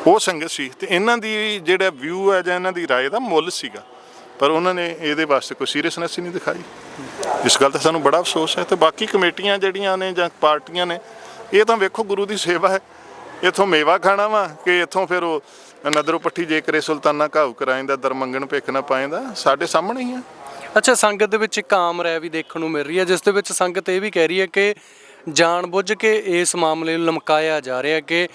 ਉਹ ਸੰਗਤ ਸੀ ਤੇ ਇਹਨਾਂ ਦੀ ਜਿਹੜਾ ਵਿਊ ਹੈ ਜਾਂ ਇਹਨਾਂ ਦੀ رائے ਦਾ ਮੁੱਲ ਸੀਗਾ ਪਰ ਉਹਨਾਂ ਨੇ ਇਹਦੇ ਵਾਸਤੇ ਕੋਈ ਸੀਰੀਅਸਨੈਸ ਹੀ ਨਹੀਂ ਦਿਖਾਈ ਇਸ ਗੱਲ ਦਾ ਸਾਨੂੰ ਬੜਾ ਅਫਸੋਸ ਹੈ ਤੇ ਬਾਕੀ ਕਮੇਟੀਆਂ ਜਿਹੜੀਆਂ ਨੇ ਜਾਂ ਪਾਰਟੀਆਂ ਨੇ ਇਹ ਤਾਂ ਵੇਖੋ ਗੁਰੂ ਦੀ ਸੇਵਾ ਹੈ ਇਥੋਂ ਮੇਵਾ ਖਾਣਾ ਵਾ ਕਿ ਇਥੋਂ ਫਿਰ ਉਹ ਨਦਰੋਂ ਪੱਠੀ ਜੇ ਕਰੇ ਸੁਲਤਾਨਾ ਘਾਉ ਕਰਾਇੰਦਾ ਦਰ ਮੰਗਣ ਭਿੱਖ ਨਾ ਪਾਇੰਦਾ ਸਾਡੇ ਸਾਹਮਣੇ ਹੀ ਆ ਅੱਛਾ, ਸੰਗਤ ਦੇ ਵਿੱਚ ਇੱਕ ਆਮ ਰਾਇ ਵੀ ਦੇਖਣ ਨੂੰ ਮਿਲ ਰਹੀ ਹੈ, ਜਿਸ ਦੇ ਵਿੱਚ ਸੰਗਤ ਇਹ ਵੀ ਕਹਿ ਰਹੀ ਹੈ ਕਿ ਜਾਣਬੁੱਝ ਕੇ ਇਸ ਮਾਮਲੇ ਨੂੰ ਲਮਕਾਇਆ ਜਾ ਰਿਹਾ ਕਿ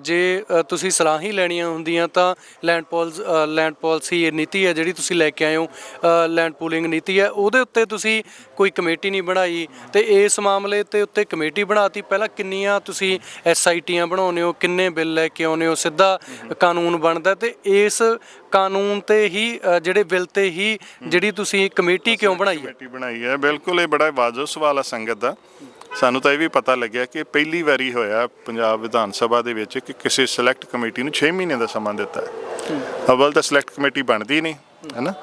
ਜੇ ਤੁਸੀਂ ਸਲਾਹ ਹੀ ਲੈਣੀਆਂ ਹੁੰਦੀਆਂ ਤਾਂ ਲੈਂਡ ਪੋਲਸ ਲੈਂਡ ਪਾਲਿਸੀ ਇਹ ਨੀਤੀ ਹੈ ਜਿਹੜੀ ਤੁਸੀਂ ਲੈ ਕੇ ਆਏ ਹੋ ਲੈਂਡ ਪੂਲਿੰਗ ਨੀਤੀ ਹੈ। ਉਹਦੇ ਉੱਤੇ ਤੁਸੀਂ ਕੋਈ ਕਮੇਟੀ ਨਹੀਂ ਬਣਾਈ ਤੇ ਇਸ ਮਾਮਲੇ ਤੇ ਉੱਤੇ ਕਮੇਟੀ ਬਣਾਤੀ। ਪਹਿਲਾਂ ਕਿੰਨੀਆਂ ਤੁਸੀਂ ਐਸਆਈਟੀਆਂ ਬਣਾਉਂਦੇ ਹੋ, ਕਿੰਨੇ ਬਿੱਲ ਲੈ ਕੇ ਆਉਂਦੇ ਹੋ, ਸਿੱਧਾ ਕਾਨੂੰਨ ਬਣਦਾ ਤੇ ਇਸ ਕਾਨੂੰਨ ਤੇ ਹੀ ਜਿਹੜੇ ਬਿੱਲ ਤੇ ਹੀ ਜਿਹੜੀ ਤੁਸੀਂ ਕਮੇਟੀ ਕਿਉਂ ਬਣਾਈ ਹੈ? ਕਮੇਟੀ ਬਣਾਈ ਹੈ। ਬਿਲਕੁਲ, ਇਹ ਬੜਾ ਵਾਜਬ ਸਵਾਲ ਹੈ ਸੰਗਤ ਦਾ। ਸਾਨੂੰ ਤਾਂ ਇਹ ਵੀ ਪਤਾ ਲੱਗਿਆ ਕਿ ਪਹਿਲੀ ਵਾਰੀ ਹੋਇਆ ਪੰਜਾਬ ਵਿਧਾਨ ਸਭਾ ਦੇ ਵਿੱਚ ਕਿ ਕਿਸੇ ਸਿਲੈਕਟ ਕਮੇਟੀ ਨੂੰ 6 ਮਹੀਨੇ ਦਾ ਸਮਾਂ ਦਿੱਤਾ ਹੈ। ਅਵਲ ਤਾਂ ਸਿਲੈਕਟ ਕਮੇਟੀ ਬਣਦੀ ਨਹੀਂ ਹੈਨਾ?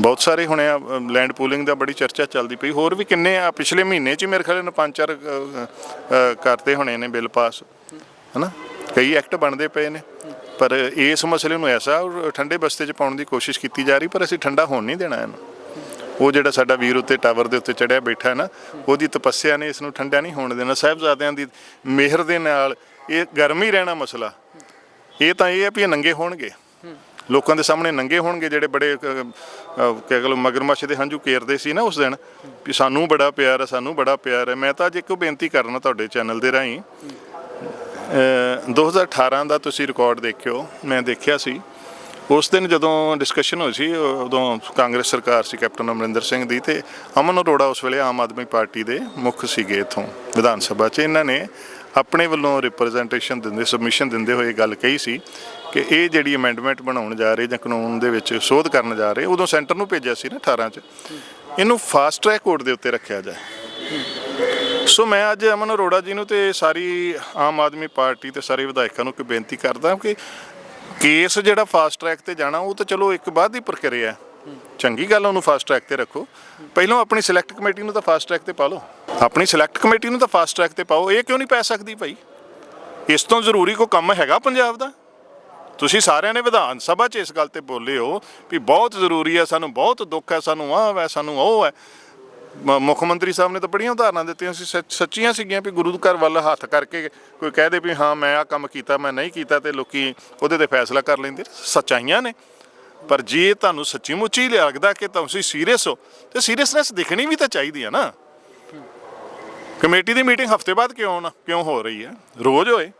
ਬਹੁਤ ਸਾਰੇ ਹੁਣੇ ਲੈਂਡ ਪੂਲਿੰਗ ਦਾ ਬੜੀ ਚਰਚਾ ਚੱਲਦੀ ਪਈ। ਹੋਰ ਵੀ ਕਿੰਨੇ ਆ ਪਿਛਲੇ ਮਹੀਨੇ 'ਚ ਹੀ ਮੇਰੇ ਖਿਆਲ ਨਾਲ ਪੰਜ ਚਾਰ ਕਰਤੇ ਹੋਣੇ ਨੇ ਬਿੱਲ ਪਾਸ ਹੈਨਾ? ਕਈ ਐਕਟ ਬਣਦੇ ਪਏ ਨੇ। ਪਰ ਇਸ ਮਸਲੇ ਨੂੰ ਐਸਾ ਠੰਡੇ ਬਸਤੇ 'ਚ ਪਾਉਣ ਦੀ ਕੋਸ਼ਿਸ਼ ਕੀਤੀ ਜਾ ਰਹੀ ਪਰ ਅਸੀਂ ਠੰਡਾ ਹੋਣ ਨਹੀਂ ਦੇਣਾ ਇਹਨੂੰ। ਉਹ ਜਿਹੜਾ ਸਾਡਾ ਵੀਰ ਉੱਤੇ ਟਾਵਰ ਦੇ ਉੱਤੇ ਚੜਿਆ ਬੈਠਾ ਹੈ ਨਾ, ਉਹਦੀ ਤਪੱਸਿਆ ਨੇ ਇਸ ਨੂੰ ਠੰਡਾ ਨਹੀਂ ਹੋਣ ਦੇਣਾ। ਸਾਹਿਬਜ਼ਾਦਿਆਂ ਦੀ ਮਿਹਰ ਦੇ ਨਾਲ ਇਹ ਗਰਮੀ ਰਹਿਣਾ ਮਸਲਾ। ਇਹ ਤਾਂ ਇਹ ਹੈ ਵੀ ਇਹ ਨੰਗੇ ਹੋਣਗੇ। ਲੋਕਾਂ ਦੇ ਸਾਹਮਣੇ ਨੰਗੇ ਹੋਣਗੇ ਜਿਹੜੇ ਬੜੇ ਕਹਿ ਲਓ, ਮਗਰਮੱਛ ਦੇ ਹੰਝੂ ਕੇਰਦੇ ਸੀ ਨਾ ਉਸ ਦਿਨ, ਵੀ ਸਾਨੂੰ ਬੜਾ ਪਿਆਰ ਹੈ ਸਾਨੂੰ ਬੜਾ ਪਿਆਰ ਹੈ ਮੈਂ ਤਾਂ ਅੱਜ ਇੱਕੋ ਬੇਨਤੀ ਕਰਨਾ ਤੁਹਾਡੇ ਚੈਨਲ ਦੇ ਰਾਹੀਂ। ਅਹ 2018 ਦਾ ਤੁਸੀਂ ਰਿਕਾਰਡ ਦੇਖਿਓ। ਮੈਂ ਦੇਖਿਆ ਸੀ। ਉਸ ਦਿਨ ਜਦੋਂ ਡਿਸਕਸ਼ਨ ਹੋਈ ਸੀ ਉਦੋਂ ਕਾਂਗਰਸ ਸਰਕਾਰ ਸੀ ਕੈਪਟਨ ਅਮਰਿੰਦਰ ਸਿੰਘ ਦੀ ਤੇ ਅਮਨ ਅਰੋੜਾ ਉਸ ਵੇਲੇ ਆਮ ਆਦਮੀ ਪਾਰਟੀ ਦੇ ਮੁੱਖ ਸੀਗੇ ਇਥੋਂ ਵਿਧਾਨ ਸਭਾ 'ਚ। ਇਹਨਾਂ ਨੇ ਆਪਣੇ ਵੱਲੋਂ ਰਿਪਰੈਜ਼ੈਂਟੇਸ਼ਨ ਦਿੰਦੇ ਸਬਮਿਸ਼ਨ ਦਿੰਦੇ ਹੋਏ ਗੱਲ ਕਹੀ ਸੀ ਕਿ ਇਹ ਜਿਹੜੀ ਅਮੈਂਡਮੈਂਟ ਬਣਾਉਣ ਜਾ ਰਹੇ ਜਾਂ ਕਾਨੂੰਨ ਦੇ ਵਿੱਚ ਸੋਧ ਕਰਨ ਜਾ ਰਹੇ, ਉਦੋਂ ਸੈਂਟਰ ਨੂੰ ਭੇਜਿਆ ਸੀ ਨਾ 18 'ਚ। ਇਹਨੂੰ ਫਾਸਟ ਟਰੈਕ ਕੋਰਟ ਦੇ ਉੱਤੇ ਰੱਖਿਆ ਜਾਏ। ਸੋ ਮੈਂ ਅੱਜ ਅਮਨ ਅਰੋੜਾ ਜੀ ਨੂੰ ਤੇ ਸਾਰੀ ਆਮ ਆਦਮੀ ਪਾਰਟੀ ਤੇ ਸਾਰੇ ਵਿਧਾਇਕਾਂ ਨੂੰ ਇੱਕ ਬੇਨਤੀ ਕਰਦਾ ਕਿ ਕੇਸ ਜਿਹੜਾ ਫਾਸਟ ਟਰੈਕ ਤੇ ਜਾਣਾ, ਉਹ ਤਾਂ ਚਲੋ ਇੱਕ ਬਾਅਦ ਦੀ ਪ੍ਰਕਿਰਿਆ ਹੈ। ਚੰਗੀ ਗੱਲ ਉਹਨੂੰ ਫਾਸਟ ਟਰੈਕ ਤੇ ਰੱਖੋ। ਪਹਿਲਾਂ ਆਪਣੀ ਸਿਲੈਕਟ ਕਮੇਟੀ ਨੂੰ ਤਾਂ ਫਾਸਟ ਟਰੈਕ ਤੇ ਪਾ ਲਓ। ਆਪਣੀ ਸਿਲੈਕਟ ਕਮੇਟੀ ਨੂੰ ਤਾਂ ਫਾਸਟ ਟਰੈਕ ਤੇ ਪਾਓ। ਇਹ ਕਿਉਂ ਨਹੀਂ ਪੈ ਸਕਦੀ ਭਾਈ? ਇਸ ਤੋਂ ਜ਼ਰੂਰੀ ਕੋਈ ਕੰਮ ਹੈਗਾ ਪੰਜਾਬ ਦਾ? ਤੁਸੀਂ ਸਾਰਿਆਂ ਨੇ ਵਿਧਾਨ ਸਭਾ 'ਚ ਇਸ ਗੱਲ ਤੇ ਬੋਲੇ ਹੋ ਵੀ ਬਹੁਤ ਜ਼ਰੂਰੀ ਹੈ, ਸਾਨੂੰ ਬਹੁਤ ਦੁੱਖ ਹੈ, ਸਾਨੂੰ ਆਹ ਹੈ, ਸਾਨੂੰ ਉਹ ਹੈ। ਮ- ਮੁੱਖ ਮੰਤਰੀ ਸਾਹਿਬ ਨੇ ਤਾਂ ਬੜੀਆਂ ਉਦਾਹਰਨਾਂ ਦਿੱਤੀਆਂ ਸੀ, ਸੱਚ- ਸੱਚੀਆਂ ਸੀਗੀਆਂ ਵੀ ਗੁਰੂ ਘਰ ਵੱਲ ਹੱਥ ਕਰਕੇ ਕੋਈ ਕਹਿ ਦੇ ਵੀ ਹਾਂ, ਮੈਂ ਆ ਕੰਮ ਕੀਤਾ, ਮੈਂ ਨਹੀਂ ਕੀਤਾ ਤੇ ਲੋਕੀ ਉਹਦੇ ਤੇ ਫੈਸਲਾ ਕਰ ਲੈਂਦੇ। ਸੱਚਾਈਆਂ ਨੇ। ਪਰ ਜੇ ਤੁਹਾਨੂੰ ਸੱਚੀ ਮੁੱਚੀ ਲੱਗਦਾ ਕਿ ਤੁਸੀਂ ਸੀਰੀਅਸ ਹੋ, ਤੇ ਸੀਰੀਅਸਨੈਸ ਦਿਖਣੀ ਵੀ ਤਾਂ ਚਾਹੀਦੀ ਹੈ ਨਾ। ਕਮੇਟੀ ਦੀ ਮੀਟਿੰਗ ਹਫ਼ਤੇ ਬਾਅਦ ਕਿਉਂ ਨਾ, ਕਿਉਂ ਹੋ ਰਹੀ ਹੈ? ਰੋਜ਼ ਹੋਏ।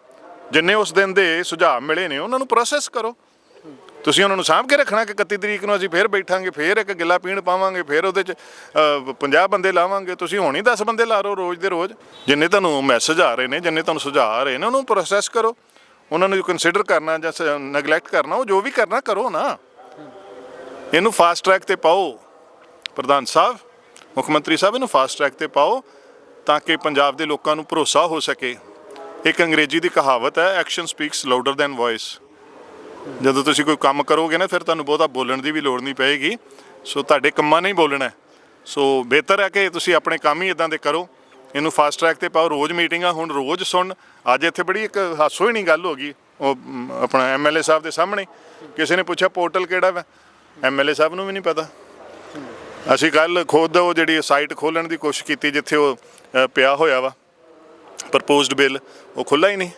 ਜਿੰਨੇ ਉਸ ਦਿਨ ਦੇ ਸੁਝਾਅ ਮਿਲੇ ਨੇ, ਉਹਨਾਂ ਨੂੰ ਪ੍ਰੋਸੈਸ ਕਰੋ। ਤੁਸੀਂ ਉਹਨਾਂ ਨੂੰ ਸਾਂਭ ਕੇ ਰੱਖਣਾ ਕਿ 31 ਤਰੀਕ ਨੂੰ ਅਸੀਂ ਫੇਰ ਬੈਠਾਂਗੇ, ਫੇਰ ਇੱਕ ਗਿੱਲਾ ਪੀਣ ਪਾਵਾਂਗੇ, ਫੇਰ ਉਹਦੇ ਚ 50 ਬੰਦੇ ਲਾਵਾਂਗੇ। ਤੁਸੀਂ ਹੁਣ ਹੀ 10 ਬੰਦੇ ਲਾ ਰਹੋ ਰੋਜ਼ ਦੇ ਰੋਜ਼, ਜਿੰਨੇ ਤੁਹਾਨੂੰ ਮੈਸੇਜ ਆ ਰਹੇ ਨੇ, ਜਿੰਨੇ ਤੁਹਾਨੂੰ ਸੁਝਾਅ ਆ ਰਹੇ ਨੇ, ਉਹਨੂੰ ਪ੍ਰੋਸੈਸ ਕਰੋ। ਉਹਨਾਂ ਨੂੰ ਕੰਸੀਡਰ ਕਰਨਾ ਜਾਂ ਨੈਗਲੈਕਟ ਕਰਨਾ, ਉਹ ਜੋ ਵੀ ਕਰਨਾ, ਕਰੋ ਨਾ। ਇਹਨੂੰ ਫਾਸਟ ਟਰੈਕ ਤੇ ਪਾਓ। ਪ੍ਰਧਾਨ ਸਾਹਿਬ, ਮੁੱਖ ਮੰਤਰੀ ਸਾਹਿਬ, ਇਹਨੂੰ ਫਾਸਟ ਟਰੈਕ ਤੇ ਪਾਓ ਤਾਂ ਕਿ ਪੰਜਾਬ ਦੇ ਲੋਕਾਂ ਨੂੰ ਭਰੋਸਾ ਹੋ ਸਕੇ। ਇੱਕ ਅੰਗਰੇਜ਼ੀ ਦੀ ਕਹਾਵਤ ਹੈ action speaks louder than voice ਜਦੋਂ ਤੁਸੀਂ ਕੋਈ ਕੰਮ ਕਰੋਗੇ ਨਾ ਫਿਰ ਤੁਹਾਨੂੰ ਬਹੁਤਾ ਬੋਲਣ ਦੀ ਵੀ ਲੋੜ ਨਹੀਂ ਪਏਗੀ। ਸੋ ਤੁਹਾਡੇ ਕੰਮਾਂ ਨੇ ਬੋਲਣਾ ਸੋ ਬਿਹਤਰ ਹੈ ਕਿ ਤੁਸੀਂ ਆਪਣੇ ਕੰਮ ਹੀ ਇਦਾਂ ਦੇ ਕਰੋ। ਇਹਨੂੰ ਫਾਸਟ ਟਰੈਕ ਤੇ ਪਾਓ। ਰੋਜ਼ ਮੀਟਿੰਗਾਂ ਹੁਣ ਰੋਜ਼ ਸੁਣ। ਅੱਜ ਇੱਥੇ ਬੜੀ ਇੱਕ ਹਾਸੋ ਹੀ ਨਹੀਂ ਗੱਲ ਹੋ ਗਈ। ਉਹ ਮ, ਆਪਣਾ ਐਮਐਲਏ ਸਾਹਿਬ ਦੇ ਸਾਹਮਣੇ। ਕਿਸੇ ਨੇ ਪੁੱਛਿਆ ਪੋਰਟਲ ਕਿਹੜਾ ਵਾ? ਐਮਐਲਏ ਸਾਹਿਬ ਨੂੰ ਵੀ ਨਹੀਂ ਪਤਾ। ਅਸੀਂ ਕੱਲ ਖੁਦ ਉਹ ਜਿਹੜੀ ਸਾਈਟ ਖੋਲਣ ਦੀ ਕੋਸ਼ਿਸ਼ ਕੀਤੀ ਜਿੱਥੇ ਉਹ ਪਿਆ ਹੋਇਆ ਵਾ ਪ੍ਰਪੋਜ਼ਡ ਬਿੱਲ ਉਹ ਖੁੱਲਾ ਹੀ ਨਹੀਂ।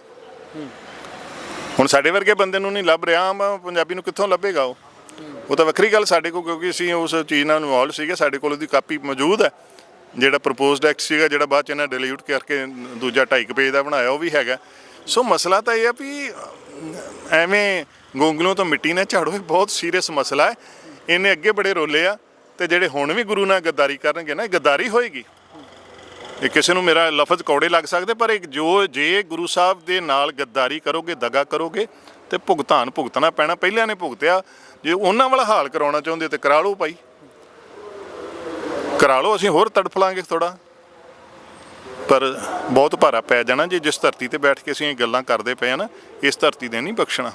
ਹੁਣ ਸਾਡੇ ਵਰਗੇ ਬੰਦੇ ਨੂੰ ਨਹੀਂ ਲੱਭ ਰਿਹਾ, ਆਮ ਪੰਜਾਬੀ ਨੂੰ ਕਿੱਥੋਂ ਲੱਭੇਗਾ ਉਹ? ਉਹ ਤਾਂ ਵੱਖਰੀ ਗੱਲ ਸਾਡੇ ਕੋਲ, ਕਿਉਂਕਿ ਅਸੀਂ ਉਸ ਚੀਜ਼ ਨਾਲ ਇਨਵੋਲਵ ਸੀਗੇ, ਸਾਡੇ ਕੋਲ ਉਹਦੀ ਕਾਪੀ ਮੌਜੂਦ ਹੈ। ਜਿਹੜਾ ਪ੍ਰਪੋਜ਼ਡ ਐਕਟ ਸੀਗਾ, ਜਿਹੜਾ ਬਾਅਦ ਚ ਇਹਨਾਂ ਡਿਲੀਟ ਕਰਕੇ ਦੂਜਾ 2.5 ਪੇਜ ਦਾ ਬਣਾਇਆ, ਉਹ ਵੀ ਹੈਗਾ। ਸੋ ਮਸਲਾ ਤਾਂ ਇਹ ਆ ਵੀ ਐਵੇਂ ਗੋਂਗਲੋਂ ਤੋਂ ਮਿੱਟੀ ਨਾ ਝਾੜੋ, ਇਹ ਬਹੁਤ ਸੀਰੀਅਸ ਮਸਲਾ ਹੈ। ਇਹਨੇ ਅੱਗੇ ਬੜੇ ਰੋਲੇ ਆ, ਤੇ ਜਿਹੜੇ ਹੁਣ ਵੀ ਗੁਰੂ ਨਾਲ ਗੱਦਾਰੀ ਕਰਨਗੇ ਨਾ, ਇਹ ਗੱਦਾਰੀ ਹੋਏਗੀ। ਇਹ ਕਿਸੇ ਨੂੰ ਮੇਰਾ ਲਫ਼ਜ਼ ਕੌੜੇ ਲੱਗ ਸਕਦੇ, ਪਰ ਇੱਕ ਜੋ ਜੇ ਗੁਰੂ ਸਾਹਿਬ ਦੇ ਨਾਲ ਗੱਦਾਰੀ ਕਰੋਗੇ, ਦਗਾ ਕਰੋਗੇ, ਤੇ ਭੁਗਤਾਨ ਭੁਗਤਣਾ ਪੈਣਾ। ਪਹਿਲਿਆਂ ਨੇ ਭੁਗਤਿਆ, ਜੇ ਉਹਨਾਂ ਵਾਲਾ ਹਾਲ ਕਰਾਉਣਾ ਚਾਹੁੰਦੇ ਤੇ ਕਰਾ ਲਓ ਭਾਈ। ਕਰਾ ਲਓ, ਅਸੀਂ ਹੋਰ ਤੜਫ ਲਾਂਗੇ ਥੋੜਾ ਪਰ ਬਹੁਤ ਭਾਰਾ ਪੈ ਜਾਣਾ, ਜੇ ਜਿਸ ਧਰਤੀ ਤੇ ਬੈਠ ਕੇ ਅਸੀਂ ਇਹ ਗੱਲਾਂ ਕਰਦੇ ਪਏ ਆ ਨਾ, ਇਸ ਧਰਤੀ ਦੇ ਨਹੀਂ ਬਖਸ਼ਣਾ।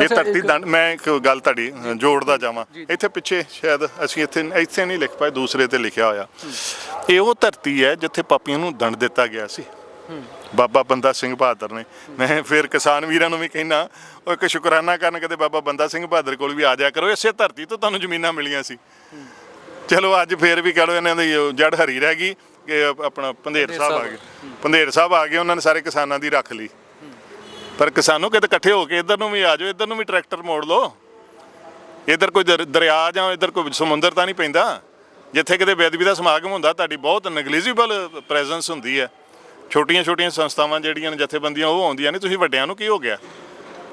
ਇਹ ਧਰਤੀ ਦੰਡ ਮੈਂ ਇੱਕ ਗੱਲ ਤੁਹਾਡੀ ਜੋੜਦਾ ਜਾਵਾਂ। ਇੱਥੇ ਪਿੱਛੇ ਸ਼ਾਇਦ ਅਸੀਂ ਇੱਥੇ ਇੱਥੇ ਨਹੀਂ ਲਿਖ ਪਾਏ ਦੂਸਰੇ ਤੇ ਲਿਖਿਆ ਹੋਇਆ। ਇਹ ਉਹ ਧਰਤੀ ਹੈ ਜਿੱਥੇ ਪਾਪੀਆਂ ਨੂੰ ਦੰਡ ਦਿੱਤਾ ਗਿਆ ਸੀ। ਬਾਬਾ ਬੰਦਾ ਸਿੰਘ ਬਹਾਦਰ ਨੇ। ਮੈਂ ਫਿਰ ਕਿਸਾਨ ਵੀਰਾਂ ਨੂੰ ਵੀ ਕਹਿਣਾ ਉਹ ਇੱਕ ਸ਼ੁਕਰਾਨਾ ਕਰਨ ਕਦੇ ਬਾਬਾ ਬੰਦਾ ਸਿੰਘ ਬਹਾਦਰ ਕੋਲ ਵੀ ਆ ਜਾਇਆ ਕਰੋ ਇਸੇ ਧਰਤੀ ਤੋਂ ਤੁਹਾਨੂੰ ਜ਼ਮੀਨਾਂ ਮਿਲੀਆਂ ਸੀ। ਚਲੋ ਅੱਜ ਫੇਰ ਵੀ ਕਹ ਲਓ ਇਹਨਾਂ ਦੀ ਜੜ ਹਰੀ ਰਹਿ ਗਈ ਕਿ ਆਪਣਾ ਪੰਧੇਰ ਸਾਹਿਬ ਆ ਗਏ। ਪੰਧੇਰ ਸਾਹਿਬ ਆ ਗਏ ਉਹਨਾਂ ਨੇ ਸਾਰੇ ਕਿਸਾਨਾਂ ਦੀ ਰੱਖ ਲਈ। ਪਰ ਕਿਸਾਨੋ ਕਿਤੇ ਇਕੱਠੇ ਹੋ ਕੇ ਇੱਧਰ ਨੂੰ ਵੀ ਆ ਜਾਓ, ਇੱਧਰ ਨੂੰ ਵੀ ਟਰੈਕਟਰ ਮੋੜ ਲਓ। ਇੱਧਰ ਕੋਈ ਦਰ- ਦਰਿਆ ਜਾਂ ਇੱਧਰ ਕੋਈ ਸਮੁੰਦਰ ਤਾਂ ਨਹੀਂ ਪੈਂਦਾ। ਜਿੱਥੇ ਕਿਤੇ ਬੇਅਦਬੀ ਦਾ ਸਮਾਗਮ ਹੁੰਦਾ, ਤੁਹਾਡੀ ਬਹੁਤ ਨੈਗਲੀਜੀਬਲ ਪ੍ਰੈਜ਼ੈਂਸ ਹੁੰਦੀ ਹੈ। ਛੋਟੀਆਂ ਛੋਟੀਆਂ ਸੰਸਥਾਵਾਂ ਜਿਹੜੀਆਂ ਨੇ, ਜਥੇਬੰਦੀਆਂ, ਉਹ ਆਉਂਦੀਆਂ ਨੇ, ਤੁਸੀਂ ਵੱਡਿਆਂ ਨੂੰ ਕੀ ਹੋ ਗਿਆ?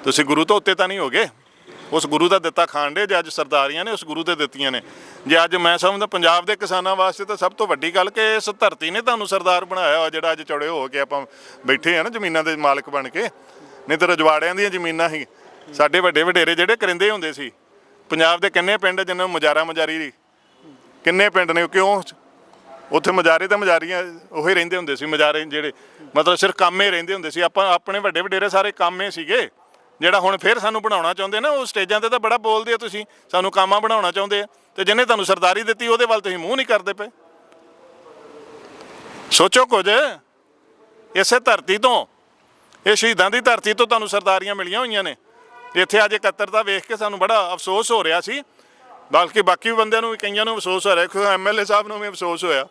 ਤੁਸੀਂ ਗੁਰੂ ਤੋਂ ਉੱਤੇ ਤਾਂ ਨਹੀਂ ਹੋਗੇ? ਉਸ ਗੁਰੂ ਦਾ ਦਿੱਤਾ ਖਾਂਡੇ ਜੇ ਅੱਜ ਸਰਦਾਰੀਆਂ ਨੇ ਉਸ ਗੁਰੂ ਦੇ ਦਿੱਤੀਆਂ ਨੇ। ਜੇ ਅੱਜ ਮੈਂ ਸਮਝਦਾ, ਪੰਜਾਬ ਦੇ ਕਿਸਾਨਾਂ ਵਾਸਤੇ ਤਾਂ ਸਭ ਤੋਂ ਵੱਡੀ ਗੱਲ ਕਿ ਇਸ ਧਰਤੀ ਨੇ ਤੁਹਾਨੂੰ ਸਰਦਾਰ ਬਣਾਇਆ ਹੋਇਆ, ਜਿਹੜਾ ਅੱਜ ਚੌੜੇ ਹੋ ਕੇ ਆਪਾਂ ਬੈਠੇ ਆ ਨਾ, ਜ਼ਮੀਨਾਂ ਦੇ ਮਾਲਕ ਬਣ ਕੇ। ਨਹੀਂ ਤਾਂ ਰਜਵਾੜਿਆਂ ਦੀਆਂ ਜ਼ਮੀਨਾਂ ਸੀ। ਸਾਡੇ ਵੱਡੇ ਵਡੇਰੇ ਜਿਹੜੇ ਕਰਿੰਦੇ ਹੁੰਦੇ ਸੀ। ਪੰਜਾਬ ਦੇ ਕਿੰਨੇ ਪਿੰਡ ਜਿਨ੍ਹਾਂ ਨੂੰ ਮਜਾਰਾ ਮਜਾਰੀ ਕਿੰਨੇ ਪਿੰਡ ਨੇ? ਕਿਉਂ? ਉੱਥੇ ਮਜਾਰੇ ਤਾਂ ਮਜਾਰੀਆਂ ਉਹੀ ਰਹਿੰਦੇ ਹੁੰਦੇ ਸੀ ਮਜਾਰੇ ਜਿਹੜੇ ਮਤਲਬ ਸਿਰਫ ਕਾਮੇ ਰਹਿੰਦੇ ਹੁੰਦੇ ਸੀ। ਆਪਾਂ ਆਪਣੇ ਵੱਡੇ ਵਡੇਰੇ ਸਾਰੇ ਕਾਮੇ ਸੀਗੇ। ਜਿਹੜਾ ਹੁਣ ਫੇਰ ਸਾਨੂੰ ਬਣਾਉਣਾ ਚਾਹੁੰਦੇ ਨਾ, ਉਹ ਸਟੇਜਾਂ ਤੇ ਤਾਂ ਬੜਾ ਬੋਲਦੇ ਆ ਤੁਸੀਂ, ਸਾਨੂੰ ਕਾਮਾ ਬਣਾਉਣਾ ਚਾਹੁੰਦੇ ਆ। ਤੇ ਜਿਹਨੇ ਤੁਹਾਨੂੰ ਸਰਦਾਰੀ ਦਿੱਤੀ, ਉਹਦੇ ਵੱਲ ਤੁਸੀਂ ਮੂੰਹ ਨਹੀਂ ਕਰਦੇ ਪਏ। ਸੋਚੋ ਕੁਝ। ਇਸੇ ਧਰਤੀ ਤੋਂ ਇਹ ਸ਼ਹੀਦਾਂ ਦੀ ਧਰਤੀ ਤੋਂ ਤੁਹਾਨੂੰ ਸਰਦਾਰੀਆਂ ਮਿਲੀਆਂ ਹੋਈਆਂ ਨੇ। ਇੱਥੇ ਅੱਜ ਇਕੱਤਰਤਾ ਵੇਖ ਕੇ ਸਾਨੂੰ ਬੜਾ ਅਫਸੋਸ ਹੋ ਰਿਹਾ ਸੀ। ਬਲਕਿ ਬਾਕੀ ਬੰਦਿਆਂ ਨੂੰ ਵੀ, ਕਈਆਂ ਨੂੰ ਅਫਸੋਸ ਹੋ ਰਿਹਾ ਕਿ ਐਮਐਲਏ ਸਾਹਿਬ ਨੂੰ ਵੀ ਅਫਸੋਸ ਹੋਇਆ।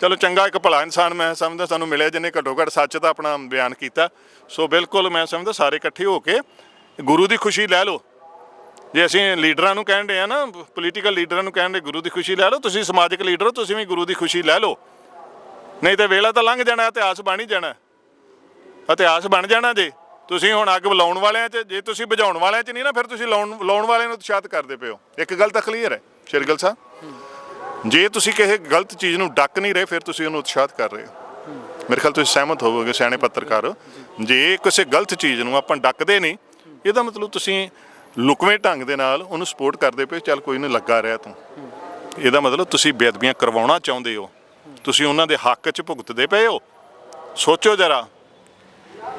ਚਲੋ ਚੰਗਾ ਇੱਕ ਭਲਾ ਇਨਸਾਨ ਮੈਂ ਸਮਝਦਾ ਸਾਨੂੰ ਮਿਲਿਆ ਜਿਹਨੇ ਘੱਟੋ ਘੱਟ ਸੱਚ ਦਾ ਆਪਣਾ ਬਿਆਨ ਕੀਤਾ। ਸੋ ਬਿਲਕੁਲ ਮੈਂ ਸਮਝਦਾ ਸਾਰੇ ਇਕੱਠੇ ਹੋ ਕੇ ਗੁਰੂ ਦੀ ਖੁਸ਼ੀ ਲੈ ਲਓ। ਜੇ ਅਸੀਂ ਲੀਡਰਾਂ ਨੂੰ ਕਹਿੰਦੇ ਆ ਨਾ ਪੋਲੀਟੀਕਲ ਲੀਡਰਾਂ ਨੂੰ ਕਹਿਣ ਕਹਿੰਦੇ ਗੁਰੂ ਦੀ ਖੁਸ਼ੀ ਲੈ ਲਓ, ਤੁਸੀਂ ਸਮਾਜਿਕ ਲੀਡਰ ਹੋ, ਤੁਸੀਂ ਵੀ ਗੁਰੂ ਦੀ ਖੁਸ਼ੀ ਲੈ ਲਓ। ਨਹੀਂ ਤੇ ਵੇਲਾ ਤਾਂ ਲੰਘ ਜਾਣਾ, ਇਤਿਹਾਸ ਬਣ ਹੀ ਜਾਣਾ। ਇਤਿਹਾਸ ਬਣ ਜਾਣਾ ਜੇ। ਤੁਸੀਂ ਹੁਣ ਅੱਗ ਲਾਉਣ ਵਾਲਿਆਂ 'ਚ ਜੇ ਤੁਸੀਂ ਬੁਝਾਉਣ ਵਾਲਿਆਂ 'ਚ ਨਹੀਂ ਨਾ, ਫਿਰ ਤੁਸੀਂ ਲਾਉਣ ਲਾਉਣ ਵਾਲਿਆਂ ਨੂੰ ਉਤਸ਼ਾਹਿਤ ਕਰਦੇ ਪਿਓ ਇੱਕ ਗੱਲ ਤਾਂ ਕਲੀਅਰ ਹੈ ਸ਼ੇਰਗਲ ਸਾਹਿਬ। ਜੇ ਤੁਸੀਂ ਕਿਸੇ ਗਲਤ ਚੀਜ਼ ਨੂੰ ਡੱਕ ਨਹੀਂ ਰਹੇ, ਫਿਰ ਤੁਸੀਂ ਉਹਨੂੰ ਉਤਸ਼ਾਹਿਤ ਕਰ ਰਹੇ ਹੋ। ਮੇਰੇ ਖਿਆਲ ਤੁਸੀਂ ਸਹਿਮਤ ਹੋਵੋਗੇ, ਸਿਆਣੇ ਪੱਤਰਕਾਰ। ਜੇ ਕਿਸੇ ਗਲਤ ਚੀਜ਼ ਨੂੰ ਆਪਾਂ ਡੱਕਦੇ ਨਹੀਂ, ਇਹਦਾ ਮਤਲਬ ਤੁਸੀਂ ਲੁਕਵੇਂ ਢੰਗ ਦੇ ਨਾਲ ਉਹਨੂੰ ਸਪੋਰਟ ਕਰਦੇ ਪਏ ਚੱਲ ਕੋਈ ਨਹੀਂ, ਲੱਗਾ ਰਿਹਾ ਤੂੰ। ਇਹਦਾ ਮਤਲਬ ਤੁਸੀਂ ਬੇਅਦਬੀਆਂ ਕਰਵਾਉਣਾ ਚਾਹੁੰਦੇ ਹੋ। ਤੁਸੀਂ ਉਹਨਾਂ ਦੇ ਹੱਕ 'ਚ ਭੁਗਤਦੇ ਪਏ ਹੋ। ਸੋਚੋ ਜਰਾ।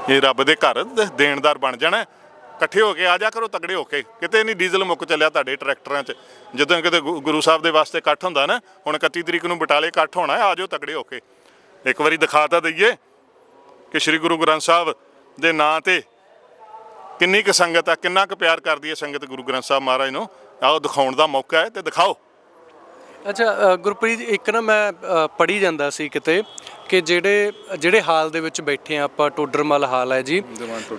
ਇਹ ਰੱਬ ਦੇ ਘਰ ਦੇਣਦਾਰ ਬਣ ਜਾਣਾ। ਇਕੱਠੇ ਹੋ ਕੇ ਆ ਜਾ ਕਰੋ, ਤਗੜੇ ਹੋ ਕੇ। ਕਿਤੇ ਨਹੀਂ ਡੀਜ਼ਲ ਮੁੱਕ ਚੱਲਿਆ ਤੁਹਾਡੇ ਟਰੈਕਟਰਾਂ 'ਚ। ਜਦੋਂ ਕਿਤੇ ਗੁ- ਗੁਰੂ ਸਾਹਿਬ ਦੇ ਵਾਸਤੇ ਇਕੱਠ ਹੁੰਦਾ ਨਾ, ਹੁਣ 31 ਤਰੀਕ ਨੂੰ ਬਟਾਲੇ ਇਕੱਠ ਹੋਣਾ, ਆ ਜਾਓ ਤਗੜੇ ਹੋ ਕੇ। ਇੱਕ ਵਾਰੀ ਦਿਖਾ ਤਾਂ ਦਈਏ ਕਿ ਸ੍ਰੀ ਗੁਰੂ ਗ੍ਰੰਥ ਸਾਹਿਬ ਦੇ ਨਾਂ ਤੇ ਕਿੰਨੀ ਕੁ ਸੰਗਤ ਆ, ਕਿੰਨਾ ਕੁ ਪਿਆਰ ਕਰਦੀ ਹੈ ਸੰਗਤ ਗੁਰੂ ਗ੍ਰੰਥ ਸਾਹਿਬ ਮਹਾਰਾਜ ਨੂੰ। ਆਓ ਦਿਖਾਉਣ ਦਾ ਮੌਕਾ ਹੈ ਤੇ ਦਿਖਾਓ। ਅੱਛਾ ਗੁਰਪ੍ਰੀਤ ਇੱਕ ਨਾ ਮੈਂ ਪੜੀ ਜਾਂਦਾ ਸੀ ਕਿਤੇ। ਕਿ ਜਿਹੜੇ ਜਿਹੜੇ ਹਾਲ ਦੇ ਵਿੱਚ ਬੈਠੇ ਆ ਆਪਾਂ ਟੋਡਰਮਲ ਹਾਲ ਹੈ ਜੀ।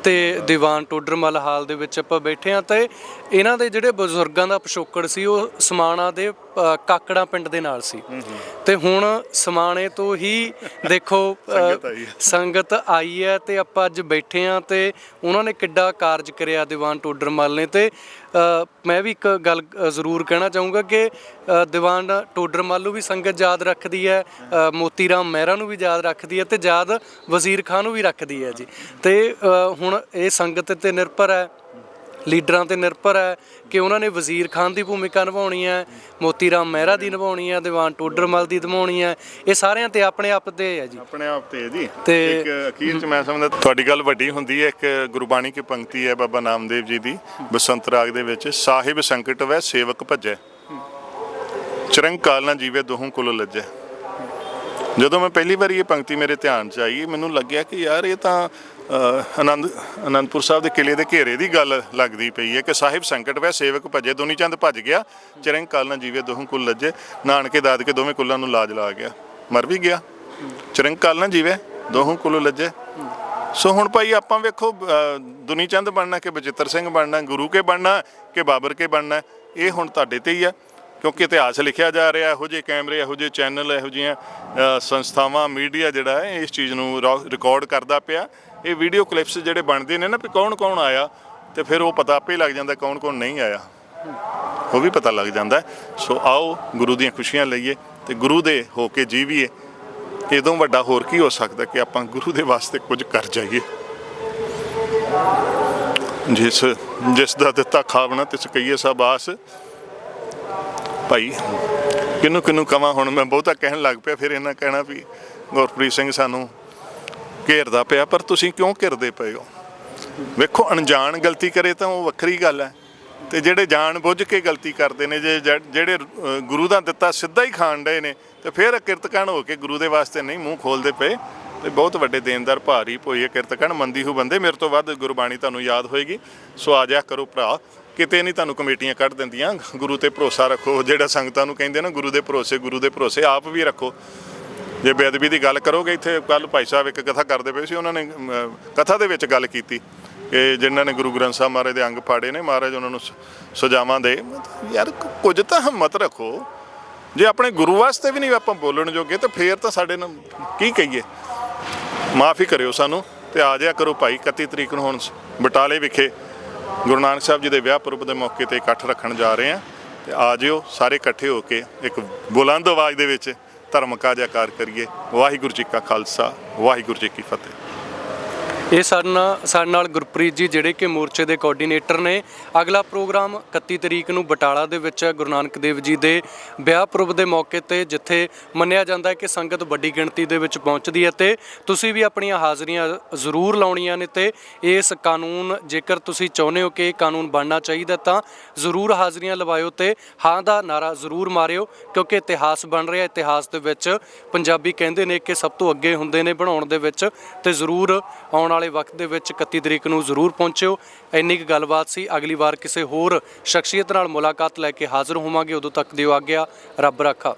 ਤੇ ਦੀਵਾਨ ਟੋਡਰਮਲ ਹਾਲ ਦੇ ਵਿੱਚ ਆਪਾਂ ਬੈਠੇ ਆ ਤੇ ਇਹਨਾਂ ਦੇ ਜਿਹੜੇ ਬਜ਼ੁਰਗਾਂ ਦਾ ਪਿਛੋਕੜ ਸੀ ਉਹ ਸਮਾਣਾ ਦੇ ਕਾਕੜਾ ਪਿੰਡ ਦੇ ਨਾਲ ਸੀ। ਤੇ ਹੁਣ ਸਮਾਣੇ ਤੋਂ ਹੀ ਦੇਖੋ ਸੰਗਤ ਆਈ ਹੈ। ਤੇ ਆਪਾਂ ਅੱਜ ਬੈਠੇ ਆ ਤੇ ਉਹਨਾਂ ਨੇ ਕਿੱਡਾ ਕਾਰਜ ਕਰਿਆ ਦੀਵਾਨ ਟੋਡਰਮਲ ਨੇ ਤੇ ਮੈਂ ਵੀ ਇੱਕ ਗੱਲ ਜ਼ਰੂਰ ਕਹਿਣਾ ਚਾਹੂੰਗਾ ਕਿ ਦੀਵਾਨ ਟੋਡਰਮਲ ਨੂੰ ਵੀ ਸੰਗਤ ਯਾਦ ਰੱਖਦੀ ਹੈ ਮੋਤੀ ਰਾਮ ਮਹਿਰਾ ਨੂੰ ਵੀ ਯਾਦ ਰੱਖਦੀ ਹੈ ਤੇ ਯਾਦ ਵਜ਼ੀਰ ਖਾਨ ਨੂੰ ਵੀ ਰੱਖਦੀ ਹੈ ਜੀ। ਤੇ ਹੁਣ ਇਹ ਸੰਗਤ ਤੇ ਨਿਰਭਰ ਹੈ ਲੀਡਰਾਂ ਤੇ ਨਿਰਭਰ ਹੈ ਕਿ ਉਹਨਾਂ ਨੇ ਵਜ਼ੀਰ ਖਾਨ ਦੀ ਭੂਮਿਕਾ ਨਿਭਾਉਣੀ ਹੈ ਮੋਤੀ ਰਾਮ ਮਹਿਰਾ ਦੀ ਨਿਭਾਉਣੀ ਹੈ ਦੀਵਾਨ ਟੋਡਰਮਲ ਦੀ ਨਿਭਾਉਣੀ ਹੈ ਇਹ ਸਾਰਿਆਂ ਤੇ ਆਪਣੇ ਆਪ ਤੇ ਹੈ ਜੀ। ਆਪਣੇ ਆਪ ਤੇ ਜੀ। ਤੇ- ਇੱਕ ਅਖੀਰ ਚ ਮੈਂ ਸਮਝਦਾ ਤੁਹਾਡੀ ਗੱਲ ਵੱਡੀ ਹੁੰਦੀ ਹੈ ਇੱਕ ਗੁਰਬਾਣੀ ਕੀ ਪੰਕਤੀ ਹੈ ਬਾਬਾ ਨਾਮਦੇਵ ਜੀ ਦੀ ਬਸੰਤ ਰਾਗ ਦੇ ਵਿੱਚ ਸਾਹਿਬ ਸੰਕਟ ਵੈ ਸੇਵਕ ਭਜੈ ਚਰੰਗ ਕਾਲ ਨਾ ਜੀਵੇ ਦੋਹੋਂ ਕੁਲ ਲੱਜੈ। ਜਦੋਂ ਮੈਂ ਪਹਿਲੀ ਵਾਰੀ ਇਹ ਪੰਕਤੀ ਮੇਰੇ ਧਿਆਨ 'ਚ ਆਈ ਮੈਨੂੰ ਲੱਗਿਆ ਕਿ ਯਾਰ ਇਹ ਤਾਂ ਅ, ਆਨੰਦ ਆਨੰਦਪੁਰ ਸਾਹਿਬ ਦੇ ਕਿਲੇ ਦੇ ਘੇਰੇ ਦੀ ਗੱਲ ਲੱਗਦੀ ਪਈ ਹੈ ਕਿ ਸਾਹਿਬ ਸੰਕਟ ਵੈ ਸੇਵਕ ਭਜੇ ਦੋਨੀ ਚੰਦ ਭੱਜ ਗਿਆ ਚਿਰੰਗ ਕਾਲ ਨਾ ਜੀਵੇ ਦੋਹੋਂ ਕੁਲ ਲੱਜੇ ਨਾਨਕੇ ਦਾਦ ਕੇ ਦੋਵੇਂ ਕੁੱਲਾਂ ਨੂੰ ਲਾਜ ਲਾ ਗਿਆ। ਮਰ ਵੀ ਗਿਆ। ਚਿਰੰਗ ਕਾਲ ਨਾ ਜੀਵੇ ਦੋਹੋਂ ਕੁਲ ਲੱਜੇ। ਸੋ ਹੁਣ ਭਾਈ ਆਪਾਂ ਵੇਖੋ ਦੁਨੀ ਚੰਦ ਬਣਨਾ ਕਿ ਬਚਿੱਤਰ ਸਿੰਘ ਬਣਨਾ ਗੁਰੂ ਕੇ ਬਣਨਾ ਕਿ ਬਾਬਰ ਕੇ ਬਣਨਾ ਇਹ ਹੁਣ ਤੁਹਾਡੇ ਤੇ ਹੀ ਆ। ਕਿਉਂਕਿ ਇਤਿਹਾਸ ਲਿਖਿਆ ਜਾ ਰਿਹਾ, ਇਹੋ ਜਿਹੇ ਕੈਮਰੇ, ਇਹੋ ਜਿਹੇ ਚੈਨਲ, ਇਹੋ ਜਿਹੀਆਂ ਸੰਸਥਾਵਾਂ, ਮੀਡੀਆ ਜਿਹੜਾ ਹੈ, ਇਸ ਚੀਜ਼ ਨੂੰ ਰਿਕਾਰਡ ਕਰਦਾ ਪਿਆ। ਇਹ ਵੀਡੀਓ ਕਲਿੱਪਸ ਜਿਹੜੇ ਬਣਦੇ ਨੇ ਨਾ ਵੀ ਕੌਣ ਕੌਣ ਆਇਆ ਤੇ ਫਿਰ ਉਹ ਪਤਾ ਆਪੇ ਲੱਗ ਜਾਂਦਾ ਕੌਣ ਕੌਣ ਨਹੀਂ ਆਇਆ। ਉਹ ਵੀ ਪਤਾ ਲੱਗ ਜਾਂਦਾ। ਸੋ ਆਓ, ਗੁਰੂ ਦੀਆਂ ਖੁਸ਼ੀਆਂ ਲਈਏ ਤੇ ਗੁਰੂ ਦੇ ਹੋ ਕੇ ਜੀਵੀਏ। ਇਦੋਂ ਵੱਡਾ ਹੋਰ ਕੀ ਹੋ ਸਕਦਾ ਕਿ ਆਪਾਂ ਗੁਰੂ ਦੇ ਵਾਸਤੇ ਕੁਝ ਕਰ ਜਾਈਏ? ਜਿਸ ਜਿਸ ਦਾ ਦਿੱਤਾ ਖਾਵਣਾ ਤਿਸ ਕਹੀਏ ਸਭ ਆਸ ਭਾਈ ਕਿਨੂੰ ਕਿਨੂੰ ਕਵਾਂ ਹੁਣ? ਮੈਂ ਬਹੁਤਾ ਕਹਿਣ ਲੱਗ ਪਿਆ, ਫਿਰ ਇਹਨਾਂ ਕਹਿਣਾ ਵੀ ਗੁਰਪ੍ਰੀਤ ਸਿੰਘ ਸਾਨੂੰ ਘੇਰਦਾ ਪਿਆ, ਪਰ ਤੁਸੀਂ ਕਿਉਂ ਘਿਰਦੇ ਪਏ ਹੋ? ਵੇਖੋ, ਅਣਜਾਣ ਗਲਤੀ ਕਰੇ ਤਾਂ ਉਹ ਵੱਖਰੀ ਗੱਲ ਹੈ। ਤੇ ਜਿਹੜੇ ਜਾਣ ਬੁੱਝ ਕੇ ਗਲਤੀ ਕਰਦੇ ਨੇ, ਜੇ ਜ- ਜਿਹੜੇ ਗੁਰੂ ਦਾ ਦਿੱਤਾ ਸਿੱਧਾ ਹੀ ਖਾਣ ਡਏ ਨੇ, ਤੇ ਫਿਰ ਕਿਰਤਕਣ ਹੋ ਕੇ ਗੁਰੂ ਦੇ ਵਾਸਤੇ ਨਹੀਂ, ਮੂੰਹ ਖੋਲਦੇ ਪਏ। ਤੇ ਬਹੁਤ ਵੱਡੇ ਦੇਨਦਾਰ ਭਾਰੀ ਪੋਈ ਹੈ ਕਿਰਤਕਣ, ਮੰਦੀ ਹੋ ਬੰਦੇ, ਮੇਰੇ ਤੋਂ ਵੱਧ ਗੁਰਬਾਣੀ ਤੁਹਾਨੂੰ ਯਾਦ ਹੋਏਗੀ। ਸੋ ਆ ਜਾ ਕਰੋ ਭਰਾ। ਕਿਤੇ ਨਹੀਂ ਤੁਹਾਨੂੰ ਕਮੇਟੀਆਂ ਕੱਢ ਦਿੰਦੀਆਂ। ਗੁਰੂ ਤੇ ਭਰੋਸਾ ਰੱਖੋ। ਜਿਹੜਾ ਸੰਗਤਾਂ ਨੂੰ ਕਹਿੰਦੇ ਨਾ, ਗੁਰੂ ਦੇ ਭਰੋਸੇ, ਗੁਰੂ ਦੇ ਭਰੋਸੇ, ਆਪ ਵੀ ਰੱਖੋ। ਜੇ ਬੇਅਦਬੀ ਦੀ ਗੱਲ ਕਰੋਗੇ, ਇੱਥੇ ਕੱਲ ਭਾਈ ਸਾਹਿਬ ਇੱਕ ਕਥਾ ਕਰਦੇ ਪਏ ਸੀ, ਉਹਨਾਂ ਨੇ ਕਥਾ ਦੇ ਵਿੱਚ ਗੱਲ ਕੀਤੀ। ਕਿ ਜਿਨ੍ਹਾਂ ਨੇ ਗੁਰੂ ਗ੍ਰੰਥ ਸਾਹਿਬ ਮਹਾਰਾਜ ਦੇ ਅੰਗ ਫਾੜੇ ਨੇ, ਮਹਾਰਾਜ ਉਹਨਾਂ ਨੂੰ ਸਜ਼ਾਵਾਂ ਦੇ। ਯਾਰ ਕੁਝ ਤਾਂ ਹਿੰਮਤ ਰੱਖੋ। ਜੇ ਆਪਣੇ ਗੁਰੂ ਵਾਸਤੇ ਵੀ ਨਹੀਂ ਆਪਾਂ ਬੋਲਣ ਜੋਗੇ, ਤਾਂ ਫੇਰ ਤਾਂ ਸਾਡੇ ਨਾਲ ਕੀ ਕਹੀਏ? ਮਾਫੀ ਕਰਿਓ ਸਾਨੂੰ ਤੇ ਆ ਜਾਇਆ ਕਰੋ ਭਾਈ 31 ਤਰੀਕ ਨੂੰ ਹੁਣ ਬਟਾਲੇ ਵਿਖੇ ਗੁਰੂ ਨਾਨਕ ਸਾਹਿਬ ਜੀ ਦੇ ਵਿਆਹ ਪੁਰਬ ਦੇ ਮੌਕੇ ਤੇ ਇਕੱਠ ਰੱਖਣ ਜਾ ਰਹੇ ਆ ਤੇ ਆ ਜਿਓ, ਸਾਰੇ ਇਕੱਠੇ ਹੋ ਕੇ ਇੱਕ ਬੁਲੰਦ ਆਵਾਜ਼ ਦੇ ਵਿੱਚ ਧਰਮ ਕਾ ਕਾਰਜਕਾਰ ਕਰੀਏ। ਵਾਹਿਗੁਰੂ ਜੀ ਕਾ ਖਾਲਸਾ, ਵਾਹਿਗੁਰੂ ਜੀ ਕੀ ਫਤਿਹ। ਇਹ ਸਾਡੇ ਨਾਲ ਸਾਡੇ ਨਾਲ ਗੁਰਪ੍ਰੀਤ ਜੀ, ਜਿਹੜੇ ਕਿ ਮੋਰਚੇ ਦੇ ਕੋਆਰਡੀਨੇਟਰ ਨੇ। ਅਗਲਾ ਪ੍ਰੋਗਰਾਮ 31 ਤਰੀਕ ਨੂੰ ਬਟਾਲਾ ਦੇ ਵਿੱਚ ਹੈ ਗੁਰੂ ਨਾਨਕ ਦੇਵ ਜੀ ਦੇ ਵਿਆਹ ਪੁਰਬ ਦੇ ਮੌਕੇ ਤੇ, ਜਿੱਥੇ ਮੰਨਿਆ ਜਾਂਦਾ ਹੈ ਕਿ ਸੰਗਤ ਵੱਡੀ ਗਿਣਤੀ ਦੇ ਵਿੱਚ ਪਹੁੰਚਦੀ ਹੈ ਤੇ ਤੁਸੀਂ ਵੀ ਆਪਣੀਆਂ ਹਾਜ਼ਰੀਆਂ ਜ਼ਰੂਰ ਲਾਉਣੀਆਂ ਨੇ ਤੇ ਇਸ ਕਾਨੂੰਨ, ਜੇਕਰ ਤੁਸੀਂ ਚਾਹੁੰਦੇ ਹੋ ਕਿ ਇਹ ਕਾਨੂੰਨ ਬਣਨਾ ਚਾਹੀਦਾ ਤਾਂ ਜ਼ਰੂਰ ਹਾਜ਼ਰੀਆਂ ਲਵਾਇਓ ਤੇ ਹਾਂ ਦਾ ਨਾਰਾ ਜ਼ਰੂਰ ਮਾਰਿਓ, ਕਿਉਂਕਿ ਇਤਿਹਾਸ ਬਣ ਰਿਹਾ। ਇਤਿਹਾਸ ਦੇ ਵਿੱਚ ਪੰਜਾਬੀ ਕਹਿੰਦੇ ਨੇ ਕਿ ਸਭ ਤੋਂ ਅੱਗੇ ਹੁੰਦੇ ਨੇ ਬਣਾਉਣ ਦੇ ਵਿੱਚ ਤੇ ਜ਼ਰੂਰ ਆਉਣ ਵਾਲੇ ਵਕਤ ਦੇ ਵਿੱਚ 31 ਤਰੀਕ ਨੂੰ ਜ਼ਰੂਰ ਪਹੁੰਚਿਓ। ਇੰਨੀ ਕੁ ਗੱਲਬਾਤ ਸੀ। ਅਗਲੀ ਵਾਰ ਕਿਸੇ ਹੋਰ ਸ਼ਖਸੀਅਤ ਨਾਲ ਮੁਲਾਕਾਤ ਲੈ ਕੇ ਹਾਜ਼ਰ ਹੋਵਾਂਗੇ। ਉਦੋਂ ਤੱਕ ਦਿਓ ਆਗਿਆ। ਰੱਬ ਰਾਖਾ।